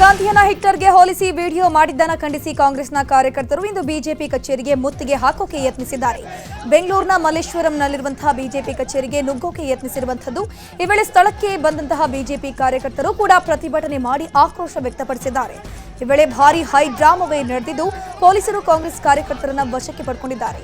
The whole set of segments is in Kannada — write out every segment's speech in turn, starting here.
ಗಾಂಧಿಯನ್ನ ಹಿಟ್ಲರ್ಗೆ ಹೋಲಿಸಿ ವಿಡಿಯೋ ಮಾಡಿದ್ದನ್ನ ಖಂಡಿಸಿ ಕಾಂಗ್ರೆಸ್ನ ಕಾರ್ಯಕರ್ತರು ಇಂದು ಬಿಜೆಪಿ ಕಚೇರಿಗೆ ಮುತ್ತಿಗೆ ಹಾಕೋಕೆ ಯತ್ನಿಸಿದ್ದಾರೆ. ಬೆಂಗಳೂರಿನ ಮಲ್ಲೇಶ್ವರಂನಲ್ಲಿರುವಂತಹ ಬಿಜೆಪಿ ಕಚೇರಿಗೆ ನುಗ್ಗೋಕೆ ಯತ್ನಿಸಿರುವಂತದ್ದು ಈ ವೇಳೆ ಸ್ಥಳಕ್ಕೆ ಬಂದಂತಹ ಬಿಜೆಪಿ ಕಾರ್ಯಕರ್ತರು ಕೂಡ ಪ್ರತಿಭಟನೆ ಮಾಡಿ ಆಕ್ರೋಶ ವ್ಯಕ್ತಪಡಿಸಿದ್ದಾರೆ. ಈ ವೇಳೆ ಭಾರಿ ಹೈ ಡ್ರಾಮವೇ ನಡೆದಿದ್ದು, ಪೊಲೀಸರು ಕಾಂಗ್ರೆಸ್ ಕಾರ್ಯಕರ್ತರನ್ನ ವಶಕ್ಕೆ ಪಡ್ಕೊಂಡಿದ್ದಾರೆ.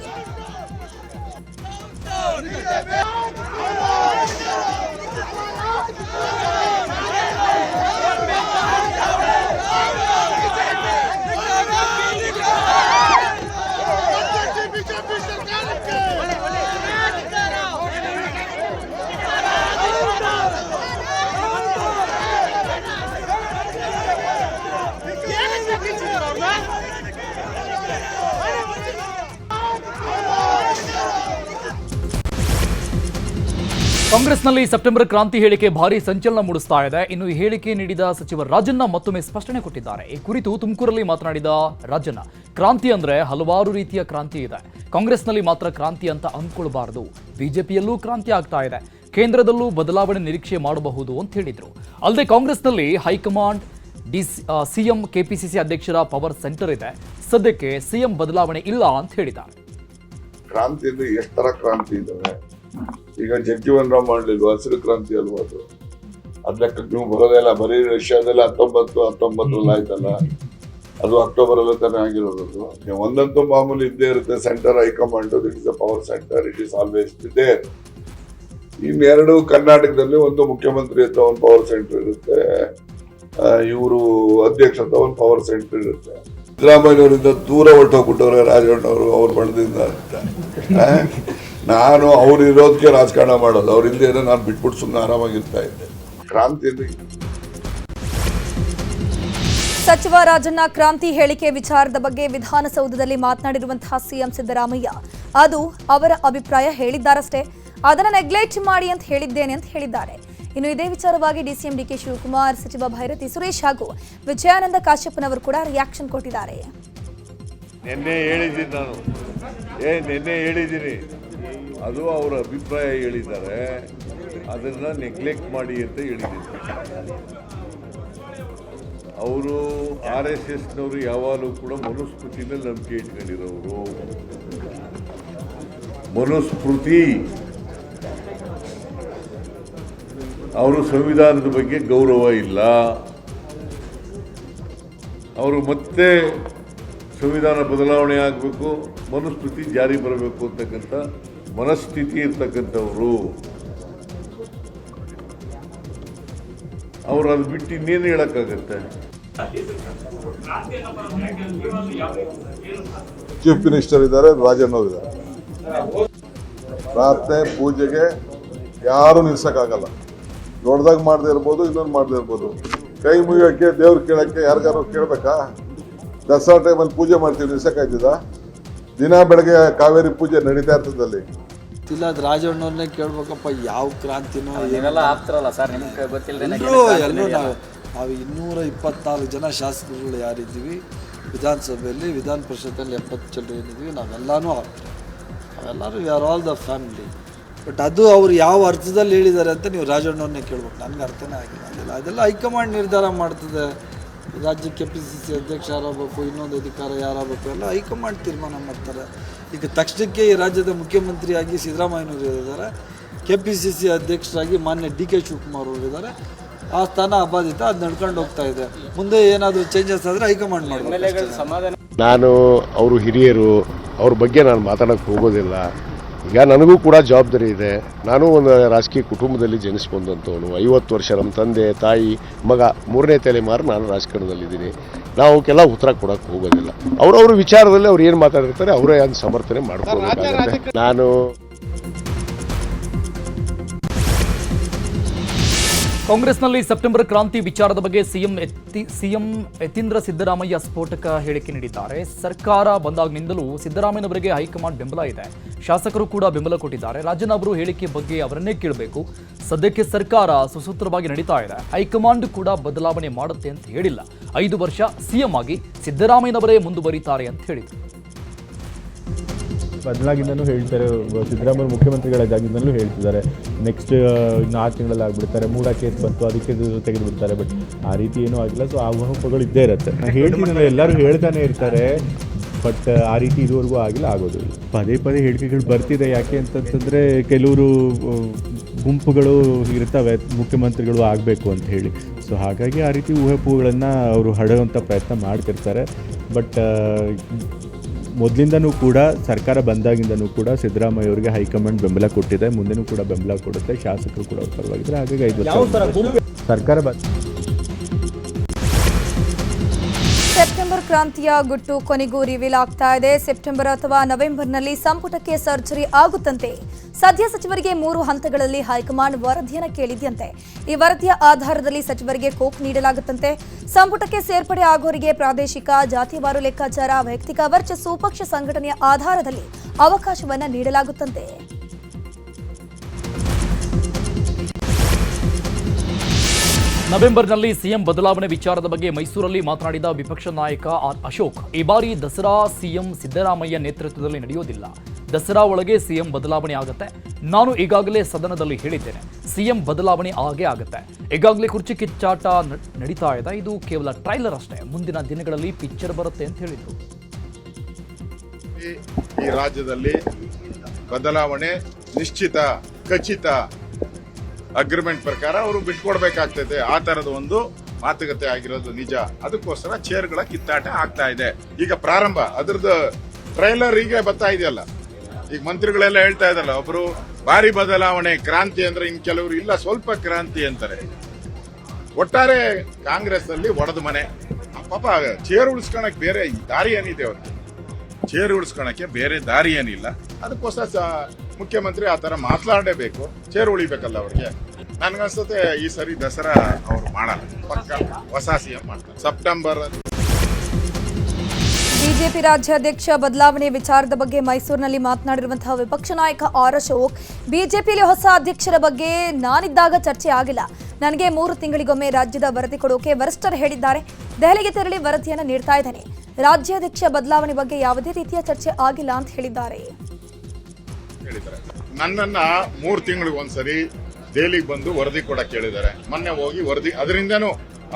ಬಿಜೆಪಿ ಸರ್ಕಾರಕ್ಕೆ ಕಾಂಗ್ರೆಸ್ನಲ್ಲಿ ಸೆಪ್ಟೆಂಬರ್ ಕ್ರಾಂತಿ ಹೇಳಿಕೆ ಭಾರಿ ಸಂಚಲನ ಮೂಡಿಸ್ತಾ ಇದೆ. ಇನ್ನು ಈ ಹೇಳಿಕೆ ನೀಡಿದ ಸಚಿವ ರಾಜಣ್ಣ ಮತ್ತೊಮ್ಮೆ ಸ್ಪಷ್ಟನೆ ಕೊಟ್ಟಿದ್ದಾರೆ. ಈ ಕುರಿತು ತುಮಕೂರಲ್ಲಿ ಮಾತನಾಡಿದ ರಾಜಣ್ಣ, ಕ್ರಾಂತಿ ಅಂದ್ರೆ ಹಲವಾರು ರೀತಿಯ ಕ್ರಾಂತಿ ಇದೆ. ಕಾಂಗ್ರೆಸ್ನಲ್ಲಿ ಮಾತ್ರ ಕ್ರಾಂತಿ ಅಂತ ಅಂದ್ಕೊಳ್ಬಾರದು. ಬಿಜೆಪಿಯಲ್ಲೂ ಕ್ರಾಂತಿ ಆಗ್ತಾ ಇದೆ. ಕೇಂದ್ರದಲ್ಲೂ ಬದಲಾವಣೆ ನಿರೀಕ್ಷೆ ಮಾಡಬಹುದು ಅಂತ ಹೇಳಿದ್ರು. ಅಲ್ಲದೆ ಕಾಂಗ್ರೆಸ್ನಲ್ಲಿ high command, D CM, KPCC ಅಧ್ಯಕ್ಷರ ಪವರ್ ಸೆಂಟರ್ ಇದೆ. ಸದ್ಯಕ್ಕೆ ಸಿಎಂ ಬದಲಾವಣೆ ಇಲ್ಲ ಅಂತ ಹೇಳಿದ್ದಾರೆ. ಕ್ರಾಂತಿ ಕ್ರಾಂತಿ ಈಗ ಜಗ್ಜೀವನ್ ರಾಮ್ ಮಾಡಲಿಲ್ವ? ಹಸಿರು ಕ್ರಾಂತಿ ಅಲ್ವಾ ಅದು? ಅದ್ ಲೆಕ್ಕಕ್ಕೆ ನೀವು ಬರೋದೇ ಇಲ್ಲ. ಬರೀ ರಷ್ಯಾದಲ್ಲಿ ಹತ್ತೊಂಬತ್ತು, ಹತ್ತೊಂಬತ್ತರಲ್ಲಿ ಆಯ್ತಲ್ಲ? ಅದು ಅಕ್ಟೋಬರ್ ಅಲ್ಲೇ ತಾನೇ ಆಗಿರೋದು ಒಂದಂತೂ ಮಾಮೂಲಿ ಇದ್ದೇ ಇರುತ್ತೆ. Centre high command it is a power centre. It is always ಇದೇ ಇನ್ನೆರಡು ಕರ್ನಾಟಕದಲ್ಲಿ ಒಂದು ಮುಖ್ಯಮಂತ್ರಿ ಅಂತ ಒಂದು ಪವರ್ ಸೆಂಟರ್ ಇರುತ್ತೆ. ಇವರು ಅಧ್ಯಕ್ಷ ಅಂತ ಒಂದು ಪವರ್ ಸೆಂಟರ್ ಇರುತ್ತೆ. ಸಿದ್ದರಾಮಯ್ಯವರಿಂದ ದೂರ ಹೊರಟೋಗ್ಬಿಟ್ಟವ್ರೆ ರಾಜಣ್ಣವರು ಅವ್ರ ಬಣ್ಣದಿಂದ ಅಂತ? ನಾನು ಅವ್ರು ಇರೋದಕ್ಕೆ ರಾಜಕಾರಣ ಮಾಡೋದು. ಅವ್ರ ಹಿಂದೆ ನಾನು ಬಿಟ್ಬಿಟ್ಟು ಸುಮ್ಮನೆ ಆರಾಮಾಗಿರ್ತಾ ಇದ್ದೆ. ಕ್ರಾಂತಿ ಸಚಿವ ರಾಜಣ್ಣ ಕ್ರಾಂತಿ ಹೇಳಿಕೆ ವಿಚಾರದ ಬಗ್ಗೆ ವಿಧಾನಸೌಧದಲ್ಲಿ ಮಾತನಾಡಿರುವಂತಹ ಸಿಎಂ ಸಿದ್ದರಾಮಯ್ಯ. ಅದು ಅವರ ಅಭಿಪ್ರಾಯ ಹೇಳಿದ್ದಾರಷ್ಟೇ. ಅದನ್ನು ನೆಗ್ಲೆಕ್ಟ್ ಮಾಡಿ ಅಂತ ಹೇಳಿದ್ದೇನೆ ಅಂತ ಹೇಳಿದ್ದಾರೆ. ಇನ್ನು ಇದೇ ವಿಚಾರವಾಗಿ ಡಿಸಿಎಂ ಡಿಕೆ ಶಿವಕುಮಾರ್ ಸಚಿವ ಭೈರತಿ ಸುರೇಶ್ ಹಾಗೂ ವಿಜಯಾನಂದ ಕಾಶ್ಯಪ್ಪನವರು ಕೂಡ ರಿಯಾಕ್ಷನ್ ಕೊಟ್ಟಿದ್ದಾರೆ. ನಿನ್ನೆ ಹೇಳಿದ್ದೀನಿ ನಾನು. ಏ ನಿನ್ನೆ ಹೇಳಿದ್ದೀನಿ. ಅದು ಅವರ ಅಭಿಪ್ರಾಯ ಹೇಳಿದ್ದಾರೆ. ಅದನ್ನು ನೆಗ್ಲೆಕ್ಟ್ ಮಾಡಿ ಅಂತ ಹೇಳಿದ್ದಾರೆ. ಅವರು ಆರ್ ಎಸ್ ಎಸ್ನವರು ಯಾವಾಗಲೂ ಕೂಡ ಮನುಸ್ಮೃತಿನ ನಂಬಿಕೆ ಇಟ್ಕೊಂಡಿರೋರು. ಮನುಸ್ಮೃತಿ ಅವರು ಸಂವಿಧಾನದ ಬಗ್ಗೆ ಗೌರವ ಇಲ್ಲ. ಅವರು ಮತ್ತೆ ಸಂವಿಧಾನ ಬದಲಾವಣೆ ಆಗಬೇಕು ಮನುಸ್ಮೃತಿ ಜಾರಿ ಬರಬೇಕು ಅಂತಕ್ಕಂಥ ಮನಸ್ಥಿತಿ ಇರ್ತಕ್ಕಂಥವರು. ಅವ್ರು ಅದು ಬಿಟ್ಟು ಇನ್ನೇನು ಹೇಳಕ್ಕಾಗತ್ತೆ? ಚೀಫ್ ಮಿನಿಸ್ಟರ್ ಇದ್ದಾರೆ ರಾಜನ್ ಇದ್ದಾರೆ. ಪ್ರಾರ್ಥನೆ, ಪೂಜೆಗೆ ಯಾರು ನಿಲ್ಸಕ್ಕಾಗಲ್ಲ. ದೊಡ್ಡದಾಗಿ ಮಾಡದೇ ಇರ್ಬೋದು, ಇನ್ನೊಂದು ಮಾಡದೇ ಇರ್ಬೋದು. ಕೈ ಮುಗಿಯೋಕ್ಕೆ ದೇವ್ರು ಕೇಳೋಕ್ಕೆ ಯಾರಿಗಾರು ಕೇಳಬೇಕಾ? ದಸರಾ ಟೈಮಲ್ಲಿ ಪೂಜೆ ಮಾಡ್ತೀವಿ, ನಿಲ್ಸಕ್ಕಾಯ್ತದ? ದಿನ ಬೆಳಗ್ಗೆ ಕಾವೇರಿ ಪೂಜೆ ನಡೀತಾ ಇರ್ತದಲ್ಲಿ. ಇಲ್ಲ ಅದು ರಾಜಣ್ಣವ್ರನ್ನೇ ಕೇಳ್ಬೇಕಪ್ಪ ಯಾವ ಕ್ರಾಂತಿನೋ ಏನೆಲ್ಲ ಆಗ್ತಿರಲ್ಲ ಸರ್ ನಿಮ್ಗೆ ಗೊತ್ತಿಲ್ಲ ಎಲ್ಲರೂ ನಾವು ನಾವು ಇನ್ನೂರ ಇಪ್ಪತ್ನಾಲ್ಕು ಜನ ಶಾಸಕರುಗಳು ಯಾರಿದ್ದೀವಿ. ವಿಧಾನಸಭೆಯಲ್ಲಿ ವಿಧಾನ ಪರಿಷತ್ತಲ್ಲಿ ಎಪ್ಪತ್ತು ಜನ ಏನಿದ್ದೀವಿ ನಾವೆಲ್ಲನೂ ನಾವೆಲ್ಲರೂ we are all the family but ಅದು ಅವ್ರು ಯಾವ ಅರ್ಥದಲ್ಲಿ ಹೇಳಿದ್ದಾರೆ ಅಂತ ನೀವು ರಾಜಣ್ಣವ್ರನ್ನೇ ಕೇಳ್ಬೇಕು. ನನಗೆ ಅರ್ಥನೇ ಆಗಿಲ್ಲ. ಅದೆಲ್ಲ ಅದೆಲ್ಲ ಹೈಕಮಾಂಡ್ ನಿರ್ಧಾರ ಮಾಡ್ತದೆ. ರಾಜ್ಯ ಕೆ ಪಿ ಸಿ ಸಿ ಅಧ್ಯಕ್ಷ ಯಾರಾಗಬೇಕು ಇನ್ನೊಂದು ಅಧಿಕಾರ ಯಾರಾಗಬೇಕು ಎಲ್ಲ ಹೈಕಮಾಂಡ್ ತೀರ್ಮಾನ ಮಾಡ್ತಾರೆ. ಈಗ ತಕ್ಷಣಕ್ಕೆ ಈ ರಾಜ್ಯದ ಮುಖ್ಯಮಂತ್ರಿಯಾಗಿ ಸಿದ್ದರಾಮಯ್ಯನವರು ಇದ್ದಾರೆ. ಕೆ ಪಿ ಸಿ ಸಿ ಅಧ್ಯಕ್ಷರಾಗಿ ಮಾನ್ಯ ಡಿ ಕೆ ಶಿವಕುಮಾರ್ ಅವರು ಇದ್ದಾರೆ. ಆ ಸ್ಥಾನ ಅಬಾಧಿತ ಅದು ನಡ್ಕೊಂಡು ಹೋಗ್ತಾ ಇದೆ. ಮುಂದೆ ಏನಾದರೂ ಚೇಂಜಸ್ ಆದರೆ ಹೈಕಮಾಂಡ್ ಮಾಡಬೇಕು ಸಮಾಧಾನ ನಾನು ಅವರು ಹಿರಿಯರು ಅವ್ರ ಬಗ್ಗೆ ನಾನು ಮಾತಾಡೋಕ್ಕೆ ಹೋಗೋದಿಲ್ಲ. ಈಗ ನನಗೂ ಕೂಡ ಜವಾಬ್ದಾರಿ ಇದೆ. ನಾನು ಒಂದು ರಾಜಕೀಯ ಕುಟುಂಬದಲ್ಲಿ ಜನಿಸಿ ಬಂದಂಥವನು ಐವತ್ತು ವರ್ಷ ನಮ್ಮ ತಂದೆ ತಾಯಿ ಮಗ ಮೂರನೇ ತಲೆಮಾರು ನಾನು ರಾಜಕಾರಣದಲ್ಲಿದ್ದೀನಿ. ನಾವು ಅವಕ್ಕೆಲ್ಲ ಉತ್ತರ ಕೊಡೋಕ್ಕೆ ಹೋಗೋದಿಲ್ಲ. ಅವರವ್ರ ವಿಚಾರದಲ್ಲಿ ಅವ್ರು ಏನು ಮಾತಾಡಿರ್ತಾರೆ ಅವರೇ ಅದನ್ನು ಸಮರ್ಥನೆ ಮಾಡ್ಕೊಳ್ಬೇಕಾಗುತ್ತೆ. ನಾನು ಕಾಂಗ್ರೆಸ್ನಲ್ಲಿ ಸೆಪ್ಟೆಂಬರ್ ಕ್ರಾಂತಿ ವಿಚಾರದ ಬಗ್ಗೆ ಸಿಎಂ ಸಿಎಂ ಯತೀಂದ್ರ ಸಿದ್ದರಾಮಯ್ಯ ಸ್ಫೋಟಕ ಹೇಳಿಕೆ ನೀಡಿದ್ದಾರೆ. ಸರ್ಕಾರ ಬಂದಾಗಿನಿಂದಲೂ ಸಿದ್ದರಾಮಯ್ಯನವರಿಗೆ ಹೈಕಮಾಂಡ್ ಬೆಂಬಲ ಇದೆ. ಶಾಸಕರು ಕೂಡ ಬೆಂಬಲ ಕೊಟ್ಟಿದ್ದಾರೆ. ರಾಜನ್ ಅವರು ಹೇಳಿಕೆ ಬಗ್ಗೆ ಅವರನ್ನೇ ಕೇಳಬೇಕು. ಸದ್ಯಕ್ಕೆ ಸರ್ಕಾರ ಸುಸೂತ್ರವಾಗಿ ನಡೀತಾ ಇದೆ. ಹೈಕಮಾಂಡ್ ಕೂಡ ಬದಲಾವಣೆ ಮಾಡುತ್ತೆ ಅಂತ ಹೇಳಿಲ್ಲ. ಐದು ವರ್ಷ ಸಿಎಂ ಆಗಿ ಸಿದ್ದರಾಮಯ್ಯನವರೇ ಮುಂದುವರಿತಾರೆ ಅಂತ ಹೇಳಿದರು. ಬದಲಾಗಿಂದನೂ ಹೇಳ್ತಾರೆ. ಸಿದ್ದರಾಮಯ್ಯ ಮುಖ್ಯಮಂತ್ರಿಗಳಾಗಿಂದಲೂ ಹೇಳ್ತಿದ್ದಾರೆ. ನೆಕ್ಸ್ಟ್ ಇನ್ನು ಆರು ತಿಂಗಳಲ್ಲಿ ಆಗಿಬಿಡ್ತಾರೆ. ಮೂಡ ಕೇಸ್ ಬಂತು ಅದಕ್ಕೆ ತೆಗೆದುಬಿಡ್ತಾರೆ. ಬಟ್ ಆ ರೀತಿ ಏನೂ ಆಗಿಲ್ಲ. ಸೊ ಆ ಊಹಾಪೋಹಗಳು ಇದ್ದೇ ಇರುತ್ತೆ. ನಾನು ಹೇಳ್ತೀನಲ್ಲ ಎಲ್ಲರೂ ಹೇಳ್ತಾನೆ ಇರ್ತಾರೆ. ಬಟ್ ಆ ರೀತಿ ಇದುವರೆಗೂ ಆಗಿಲ್ಲ ಆಗೋದು ಪದೇ ಪದೇ ಹೇಳಿಕೆಗಳು ಬರ್ತಿದೆ. ಯಾಕೆ ಅಂತಂತಂದರೆ ಕೆಲವರು ಗುಂಪುಗಳು ಇರ್ತವೆ. ಮುಖ್ಯಮಂತ್ರಿಗಳು ಆಗಬೇಕು ಅಂತ ಹೇಳಿ. ಸೊ ಹಾಗಾಗಿ ಆ ರೀತಿ ಊಹೆಪುಗಳನ್ನು ಅವರು ಹರಡುವಂಥ ಪ್ರಯತ್ನ ಮಾಡ್ತಿರ್ತಾರೆ. ಬಟ್ ಮೊದಲಿಂದನೂ ಕೂಡ ಸರ್ಕಾರ ಬಂದಾಗಿಂದನೂ ಕೂಡ ಸಿದ್ದರಾಮಯ್ಯ ಅವರಿಗೆ ಹೈಕಮಾಂಡ್ ಬೆಂಬಲ ಕೊಟ್ಟಿದೆ. ಮುಂದೆನೂ ಕೂಡ ಬೆಂಬಲ ಕೊಡುತ್ತೆ. ಶಾಸಕರು ಕೂಡ ಅವ್ರ ಪರವಾಗಿದ್ದಾರೆ ಹಾಗಾಗಿ ಐದು ಸರ್ಕಾರ ಬಂದ ಕ್ರಾಂತಿಯ ಗುಟ್ಟು ಕೊನೆಗೂ ರಿವೀಲ್ ಆಗ್ತಾ ಇದೆ. ಸೆಪ್ಟೆಂಬರ್ ಅಥವಾ ನವೆಂಬರ್ನಲ್ಲಿ ಸಂಪುಟಕ್ಕೆ ಸರ್ಜರಿ ಆಗುತ್ತಂತೆ. ಸದ್ಯ ಸಚಿವರಿಗೆ ಮೂರು ಹಂತಗಳಲ್ಲಿ ಹೈಕಮಾಂಡ್ ವರದಿಯನ್ನು ಕೇಳಿದ್ಯಂತೆ. ಈ ವರದಿಯ ಆಧಾರದಲ್ಲಿ ಸಚಿವರಿಗೆ ಕೋಕ್ ನೀಡಲಾಗುತ್ತಂತೆ. ಸಂಪುಟಕ್ಕೆ ಸೇರ್ಪಡೆ ಆಗೋರಿಗೆ ಪ್ರಾದೇಶಿಕ, ಜಾತಿವಾರು ಲೆಕ್ಕಾಚಾರ, ವೈಯಕ್ತಿಕ ವರ್ಚಸ್ಸು, ಪಕ್ಷ ಸಂಘಟನೆಯ ಆಧಾರದಲ್ಲಿ ಅವಕಾಶವನ್ನು ನೀಡಲಾಗುತ್ತಂತೆ. ನವೆಂಬರ್ನಲ್ಲಿ ಸಿಎಂ ಬದಲಾವಣೆ ವಿಚಾರದ ಬಗ್ಗೆ ಮೈಸೂರಲ್ಲಿ ಮಾತನಾಡಿದ ವಿಪಕ್ಷ ನಾಯಕ ಆರ್ ಅಶೋಕ್, ಈ ಬಾರಿ ದಸರಾ ಸಿಎಂ ಸಿದ್ದರಾಮಯ್ಯ ನೇತೃತ್ವದಲ್ಲಿ ನಡೆಯೋದಿಲ್ಲ ದಸರಾ ಒಳಗೆ ಸಿಎಂ ಬದಲಾವಣೆ ಆಗುತ್ತೆ. ನಾನು ಈಗಾಗಲೇ ಸದನದಲ್ಲಿ ಹೇಳಿದ್ದೇನೆ, ಸಿಎಂ ಬದಲಾವಣೆ ಆಗೇ ಆಗುತ್ತೆ. ಈಗಾಗಲೇ ಕುರ್ಚಿ ಕಿಚ್ಚಾಟ ನಡೀತಾ ಇದೆ. ಇದು ಕೇವಲ ಟ್ರೈಲರ್ ಅಷ್ಟೇ. ಮುಂದಿನ ದಿನಗಳಲ್ಲಿ ಪಿಕ್ಚರ್ ಬರುತ್ತೆ ಅಂತ ಹೇಳಿದರು. ಈ ರಾಜ್ಯದಲ್ಲಿ ಬದಲಾವಣೆ ನಿಶ್ಚಿತ, ಖಚಿತ ಅಗ್ರಿಮೆಂಟ್ ಪ್ರಕಾರ ಅವರು ಬಿಟ್ಕೊಡ್ಬೇಕಾಗ್ತದೆ. ಆ ತರದ ಒಂದು ಮಾತುಕತೆ ಆಗಿರೋದು ನಿಜ. ಅದಕ್ಕೋಸ್ಕರ ಚೇರ್ಗಳ ಕಿತ್ತಾಟ ಆಗ್ತಾ ಇದೆ. ಈಗ ಪ್ರಾರಂಭ. ಅದ್ರದ್ದು ಟ್ರೈಲರ್ ಈಗ ಬರ್ತಾ ಇದೆಯಲ್ಲ. ಈಗ ಮಂತ್ರಿಗಳೆಲ್ಲ ಹೇಳ್ತಾ ಇದ್ದಲ್ಲ ಒಬ್ರು ಭಾರಿ ಬದಲಾವಣೆ, ಕ್ರಾಂತಿ ಅಂದ್ರೆ ಇನ್ ಕೆಲವರು ಇಲ್ಲ, ಸ್ವಲ್ಪ ಕ್ರಾಂತಿ ಅಂತಾರೆ. ಒಟ್ಟಾರೆ ಕಾಂಗ್ರೆಸ್ ಅಲ್ಲಿ ಒಡೆದ ಮನೆ. ಪಾಪ ಚೇರ್ ಉಳಿಸ್ಕೊಳಕ್ ಬೇರೆ ದಾರಿ ಏನಿದೆ ಅವ್ರಿಗೆ? ಚೇರ್ ಉಳಿಸ್ಕೊಳಕ್ಕೆ ಬೇರೆ ದಾರಿ ಏನಿಲ್ಲ. ಅದಕ್ಕೋಸ್ಕರ ಮುಖ್ಯಮಂತ್ರಿ ಆ ತರ ಮಾತನಾಡಲೇಬೇಕು. ಚೇರ್ ಉಳಿಬೇಕಲ್ಲ ಅವ್ರಿಗೆ. ನನ್ಗನ್ಸುತ್ತೆ ಈ ಸರಿ ದಸರಾ ಅವ್ರು ಮಾಡಲ್ಲ. ಪಕ್ಕ ಹೊಸ ಸಿಎಂ ಮಾಡ್ತಾರೆ. ಸೆಪ್ಟೆಂಬರ್ ಬಿಜೆಪಿ ರಾಜ್ಯಾಧ್ಯಕ್ಷ ಬದಲಾವಣೆ ವಿಚಾರದ ಬಗ್ಗೆ ಮೈಸೂರಿನಲ್ಲಿ ಮಾತನಾಡಿರುವಂತಹ ವಿಪಕ್ಷ ನಾಯಕ ಆರ್ ಅಶೋಕ್, ಬಿಜೆಪಿಯಲ್ಲಿ ಹೊಸ ಅಧ್ಯಕ್ಷರ ಬಗ್ಗೆ ನಾನಿದ್ದಾಗ ಚರ್ಚೆ ಆಗಿಲ್ಲ. ನನಗೆ ಮೂರು ತಿಂಗಳಿಗೊಮ್ಮೆ ರಾಜ್ಯದ ವರದಿ ಕೊಡೋಕೆ ವರಿಷ್ಠರು ಹೇಳಿದ್ದಾರೆ. ದೆಹಲಿಗೆ ತೆರಳಿ ವರದಿಯನ್ನು ನೀಡ್ತಾ ಇದ್ದೇನೆ. ರಾಜ್ಯಾಧ್ಯಕ್ಷ ಬದಲಾವಣೆ ಬಗ್ಗೆ ಯಾವುದೇ ರೀತಿಯ ಚರ್ಚೆ ಆಗಿಲ್ಲ ಅಂತ ಹೇಳಿದ್ದಾರೆ. ಹೇಳಿದ್ದಾರೆ. ನನ್ನನ್ನ ಮೂರು ತಿಂಗಳಿಗೆ ಒಂದ್ಸರಿ ದೆಹಲಿಗೆ ಬಂದು ವರದಿ ಕೊಡಕ್ ಹೇಳಿದ್ದಾರೆ ಮೊನ್ನೆ ಹೋಗಿ ವರದಿ ಅದರಿಂದನೂ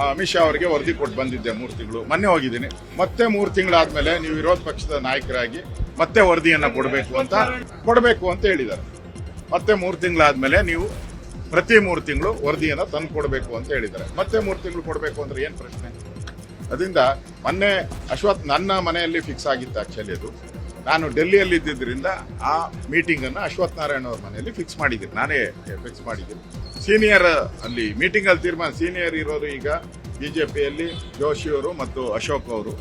ಅಮಿತ್ ಶಾ ಅವರಿಗೆ ವರದಿ ಕೊಟ್ಟು ಬಂದಿದ್ದೆ ಮೂರು ತಿಂಗಳು. ಮೊನ್ನೆ ಹೋಗಿದ್ದೀನಿ. ಮತ್ತೆ ಮೂರು ತಿಂಗಳಾದ್ಮೇಲೆ ನೀವು ವಿರೋಧ ಪಕ್ಷದ ನಾಯಕರಾಗಿ ಮತ್ತೆ ವರದಿಯನ್ನ ಕೊಡಬೇಕು ಅಂತ ಕೊಡಬೇಕು ಅಂತ ಹೇಳಿದ್ದಾರೆ. ಮತ್ತೆ ಮೂರು ತಿಂಗಳಾದ್ಮೇಲೆ ನೀವು ಪ್ರತಿ ಮೂರು ತಿಂಗಳು ವರದಿಯನ್ನ ತಂದು ಕೊಡಬೇಕು ಅಂತ ಹೇಳಿದ್ದಾರೆ. ಮತ್ತೆ ಮೂರು ತಿಂಗಳು ಕೊಡಬೇಕು ಅಂದ್ರೆ ಏನ್ ಪ್ರಶ್ನೆ? ಅದರಿಂದ ಮೊನ್ನೆ ಅಶ್ವಥ್ ನನ್ನ ಮನೆಯಲ್ಲಿ ಫಿಕ್ಸ್ ಆಗಿತ್ತು ಆಕ್ಚುಲಿ ಅದು. ನಾನು ಡೆಲ್ಲಿಯಲ್ಲಿ ಇದ್ದಿದ್ದರಿಂದ ಆ ಮೀಟಿಂಗ್ ಅನ್ನು ಅಶ್ವಥ್ ನಾರಾಯಣ ಅವ್ರ ಮನೆಯಲ್ಲಿ ಫಿಕ್ಸ್ ಮಾಡಿದ್ದೀನಿ. ನಾನೇ ಫಿಕ್ಸ್ ಮಾಡಿದ್ದೀನಿ. ಸೀನಿಯರ್ ಅಲ್ಲಿ ಮೀಟಿಂಗ್ ಅಲ್ಲಿ ತೀರ್ಮಾನ ಸೀನಿಯರ್ ಇರೋರು ಈಗ ಬಿ ಜೆ ಜೋಶಿ ಅವರು ಮತ್ತು ಅಶೋಕ್ ಅವರು.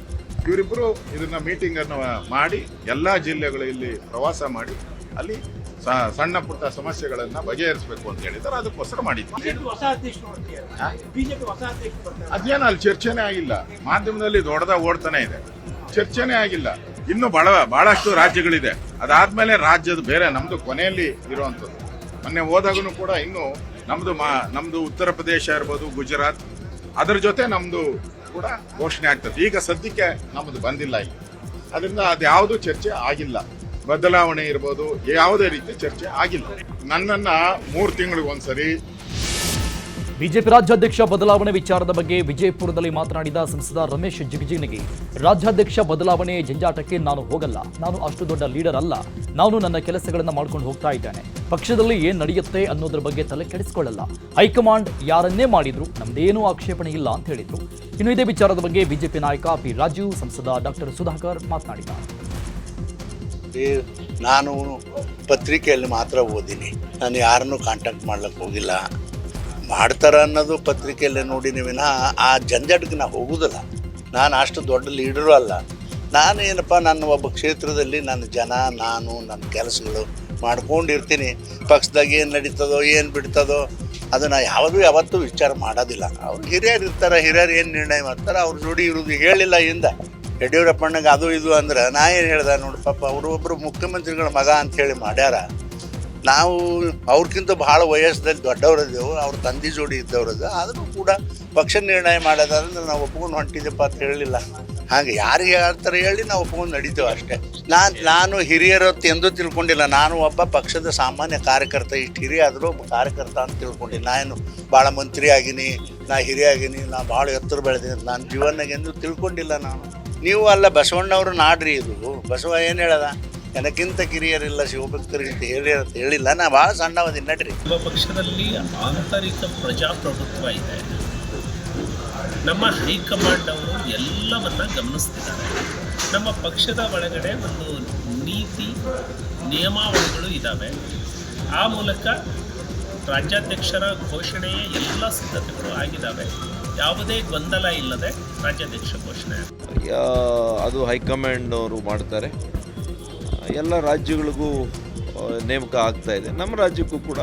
ಇವರಿಬ್ಬರು ಇದನ್ನ ಮೀಟಿಂಗ್ ಅನ್ನು ಮಾಡಿ ಎಲ್ಲ ಜಿಲ್ಲೆಗಳಲ್ಲಿ ಪ್ರವಾಸ ಮಾಡಿ ಅಲ್ಲಿ ಸಣ್ಣ ಪುಟ್ಟ ಸಮಸ್ಯೆಗಳನ್ನು ಬಗೆಹರಿಸಬೇಕು ಅಂತ ಹೇಳಿದ್ದಾರೆ. ಅದಕ್ಕೋಸ್ಕರ ಮಾಡಿದ್ವಿ ಅದೇನು ಅಲ್ಲಿ ಚರ್ಚೆನೇ ಆಗಿಲ್ಲ. ಮಾಧ್ಯಮದಲ್ಲಿ ದೊಡ್ಡದಾಗ ಓಡ್ತಾನೆ ಇದೆ. ಚರ್ಚೆನೇ ಆಗಿಲ್ಲ. ಇನ್ನು ಬಹಳ ಬಹಳಷ್ಟು ರಾಜ್ಯಗಳಿದೆ. ಅದಾದ್ಮೇಲೆ ರಾಜ್ಯದ ಬೇರೆ, ನಮ್ದು ಕೊನೆಯಲ್ಲಿ ಇರುವಂತದ್ದು ಮೊನ್ನೆ ಹೋದಾಗೂ ಕೂಡ ಇನ್ನು ನಮ್ದು ಮಾ, ನಮ್ದು ಉತ್ತರ ಪ್ರದೇಶ ಇರ್ಬೋದು, ಗುಜರಾತ್, ಅದರ ಜೊತೆ ನಮ್ದು ಕೂಡ ಘೋಷಣೆ ಆಗ್ತದೆ. ಈಗ ಸದ್ಯಕ್ಕೆ ನಮ್ದು ಬಂದಿಲ್ಲ ಈಗ ಅದರಿಂದ ಅದ್ಯಾವುದು ಚರ್ಚೆ ಆಗಿಲ್ಲ. ಬದಲಾವಣೆ ಇರ್ಬೋದು, ಯಾವುದೇ ರೀತಿ ಚರ್ಚೆ ಆಗಿಲ್ಲ. ನನ್ನನ್ನ ಮೂರು ತಿಂಗಳಿಗೆ ಒಂದ್ಸರಿ ಬಿಜೆಪಿ ರಾಜ್ಯಾಧ್ಯಕ್ಷ ಬದಲಾವಣೆ ವಿಚಾರದ ಬಗ್ಗೆ ವಿಜಯಪುರದಲ್ಲಿ ಮಾತನಾಡಿದ ಸಂಸದ ರಮೇಶ್ ಜಿಗಜಿಣಗಿ, ರಾಜ್ಯಾಧ್ಯಕ್ಷ ಬದಲಾವಣೆ ಜಂಜಾಟಕ್ಕೆ ನಾನು ಹೋಗಲ್ಲ, ನಾನು ಅಷ್ಟು ದೊಡ್ಡ ಲೀಡರ್ ಅಲ್ಲ, ನಾನು ನನ್ನ ಕೆಲಸಗಳನ್ನು ಮಾಡ್ಕೊಂಡು ಹೋಗ್ತಾ ಇದ್ದೇನೆ, ಪಕ್ಷದಲ್ಲಿ ಏನ್ ನಡೆಯುತ್ತೆ ಅನ್ನೋದ್ರ ಬಗ್ಗೆ ತಲೆ ಕೆಡಿಸಿಕೊಳ್ಳಲ್ಲ, ಹೈಕಮಾಂಡ್ ಯಾರನ್ನೇ ಮಾಡಿದ್ರು ನಮ್ದೇನೂ ಆಕ್ಷೇಪಣೆ ಇಲ್ಲ ಅಂತ ಹೇಳಿದ್ರು. ಇನ್ನು ಇದೇ ವಿಚಾರದ ಬಗ್ಗೆ ಬಿಜೆಪಿ ನಾಯಕ ಪಿ ರಾಜು, ಸಂಸದ ಡಾಕ್ಟರ್ ಸುಧಾಕರ್ ಮಾತನಾಡಿದ ನಾನು ಪತ್ರಿಕೆಯಲ್ಲಿ ಮಾತ್ರ ಓದಿನಿ, ನಾನು ಯಾರನ್ನು ಕಾಂಟ್ಯಾಕ್ಟ್ ಮಾಡ್ಲಿಕ್ಕೆ ಹೋಗಿಲ್ಲ. ಮಾಡ್ತಾರ ಅನ್ನೋದು ಪತ್ರಿಕೆಯಲ್ಲೇ ನೋಡಿನಿ ವಿನಃ ಆ ಜಂಜಾಟಕ್ಕೆ ನಾ ಹೋಗುದಿಲ್ಲ. ನಾನು ಅಷ್ಟು ದೊಡ್ಡ ಲೀಡರು ಅಲ್ಲ. ನಾನು ಏನಪ್ಪ, ನನ್ನ ಒಬ್ಬ ಕ್ಷೇತ್ರದಲ್ಲಿ ನನ್ನ ಜನ, ನಾನು, ನನ್ನ ಕೆಲಸಗಳು ಮಾಡ್ಕೊಂಡಿರ್ತೀನಿ. ಪಕ್ಷದಾಗ ಏನು ನಡೀತದೋ, ಏನು ಬಿಡ್ತದೋ, ಅದನ್ನು ಯಾವುದೂ ಯಾವತ್ತೂ ವಿಚಾರ ಮಾಡೋದಿಲ್ಲ. ಅವ್ರು ಹಿರಿಯರು ಇರ್ತಾರೆ, ಹಿರಿಯರು ಏನು ನಿರ್ಣಯ ಮಾಡ್ತಾರೆ, ಅವ್ರ ಜೋಡಿ ಇರೋದು ಹೇಳಿಲ್ಲ ಹಿಂದೆ ಯಡಿಯೂರಪ್ಪಣ್ಣಗೆ ಅದು ಇದು ಅಂದ್ರೆ ನಾ ಏನು ಹೇಳ್ದೆ ನೋಡಿ ಪಾಪ, ಅವರು ಒಬ್ಬರು ಮುಖ್ಯಮಂತ್ರಿಗಳ ಮಗ ಅಂಥೇಳಿ ಮಾಡ್ಯಾರ. ನಾವು ಅವ್ರಕ್ಕಿಂತ ಭಾಳ ವಯಸ್ಸಲ್ಲಿ ದೊಡ್ಡವರಿದ್ದೆವು ಅವ್ರ ತಂದೆ ಜೋಡಿ ಇದ್ದವ್ರದ್ದು. ಆದರೂ ಕೂಡ ಪಕ್ಷ ನಿರ್ಣಯ ಮಾಡೋದಂದ್ರೆ ನಾವು ಒಪ್ಕೊಂಡು ಹೊಂಟಿದ್ದೆಪ್ಪ ಅಂತ ಹೇಳಲಿಲ್ಲ. ಹಾಗೆ ಯಾರಿಗೆ ಹೇಳ್ತಾರೆ ಹೇಳಿ ನಾವು ಒಪ್ಕೊಂಡು ನಡೀತೇವೆ ಅಷ್ಟೇ. ನಾನು ನಾನು ಹಿರಿಯರು ಎಂದೂ ತಿಳ್ಕೊಂಡಿಲ್ಲ. ನಾನು ಒಬ್ಬ ಪಕ್ಷದ ಸಾಮಾನ್ಯ ಕಾರ್ಯಕರ್ತ ಇಷ್ಟು ಹಿರಿಯ ಆದರೂ ಒಬ್ಬ ಕಾರ್ಯಕರ್ತ ಅಂತ ತಿಳ್ಕೊಂಡಿಲ್ಲ. ನಾನು ಭಾಳ ಮಂತ್ರಿ ಆಗಿನಿ, ನಾ ಹಿರಿಯ ಆಗಿನಿ, ನಾ ಭಾಳ ಎತ್ತರ ಬೆಳೆದಿನಿ ನಾನು ಜೀವನಾಗೆಂದು ತಿಳ್ಕೊಂಡಿಲ್ಲ ನಾನು. ನೀವು ಅಲ್ಲ ಬಸವಣ್ಣವರು ನಾಡ್ರಿ ಇದು. ಬಸವ ಏನು ಹೇಳದ? ನನಗಿಂತ ಕಿರಿಯರಿಲ್ಲ ಶಿವಭಕ್ತರಿಗಿಂತ ಹೇಳಿ ಅಂತ ಹೇಳಿಲ್ಲ. ನಾ ಭಾಳ ಸಣ್ಣವದಿನ ನಡ್ರಿ. ನಮ್ಮ ಪಕ್ಷದಲ್ಲಿ ಆಂತರಿಕ ಪ್ರಜಾಪ್ರಭುತ್ವ ಇದೆ. ನಮ್ಮ ಹೈಕಮಾಂಡ್ ಅವರು ಎಲ್ಲವನ್ನ ಗಮನಿಸ್ತಿದ್ದಾರೆ. ನಮ್ಮ ಪಕ್ಷದ ಒಳಗಡೆ ಒಂದು ನೀತಿ ನಿಯಮಾವಳಿಗಳು ಇದ್ದಾವೆ ಆ ಮೂಲಕ ರಾಜ್ಯಾಧ್ಯಕ್ಷರ ಘೋಷಣೆಯ ಎಲ್ಲ ಸಿದ್ಧತೆಗಳು ಆಗಿದ್ದಾವೆ ಯಾವುದೇ ಗೊಂದಲ ಇಲ್ಲದೆ ರಾಜ್ಯಾಧ್ಯಕ್ಷ ಘೋಷಣೆ ಅದು ಹೈಕಮಾಂಡ್ ಅವರು ಮಾಡ್ತಾರೆ. ಎಲ್ಲ ರಾಜ್ಯಗಳಿಗೂ ನೇಮಕ ಆಗ್ತಾ ಇದೆ. ನಮ್ಮ ರಾಜ್ಯಕ್ಕೂ ಕೂಡ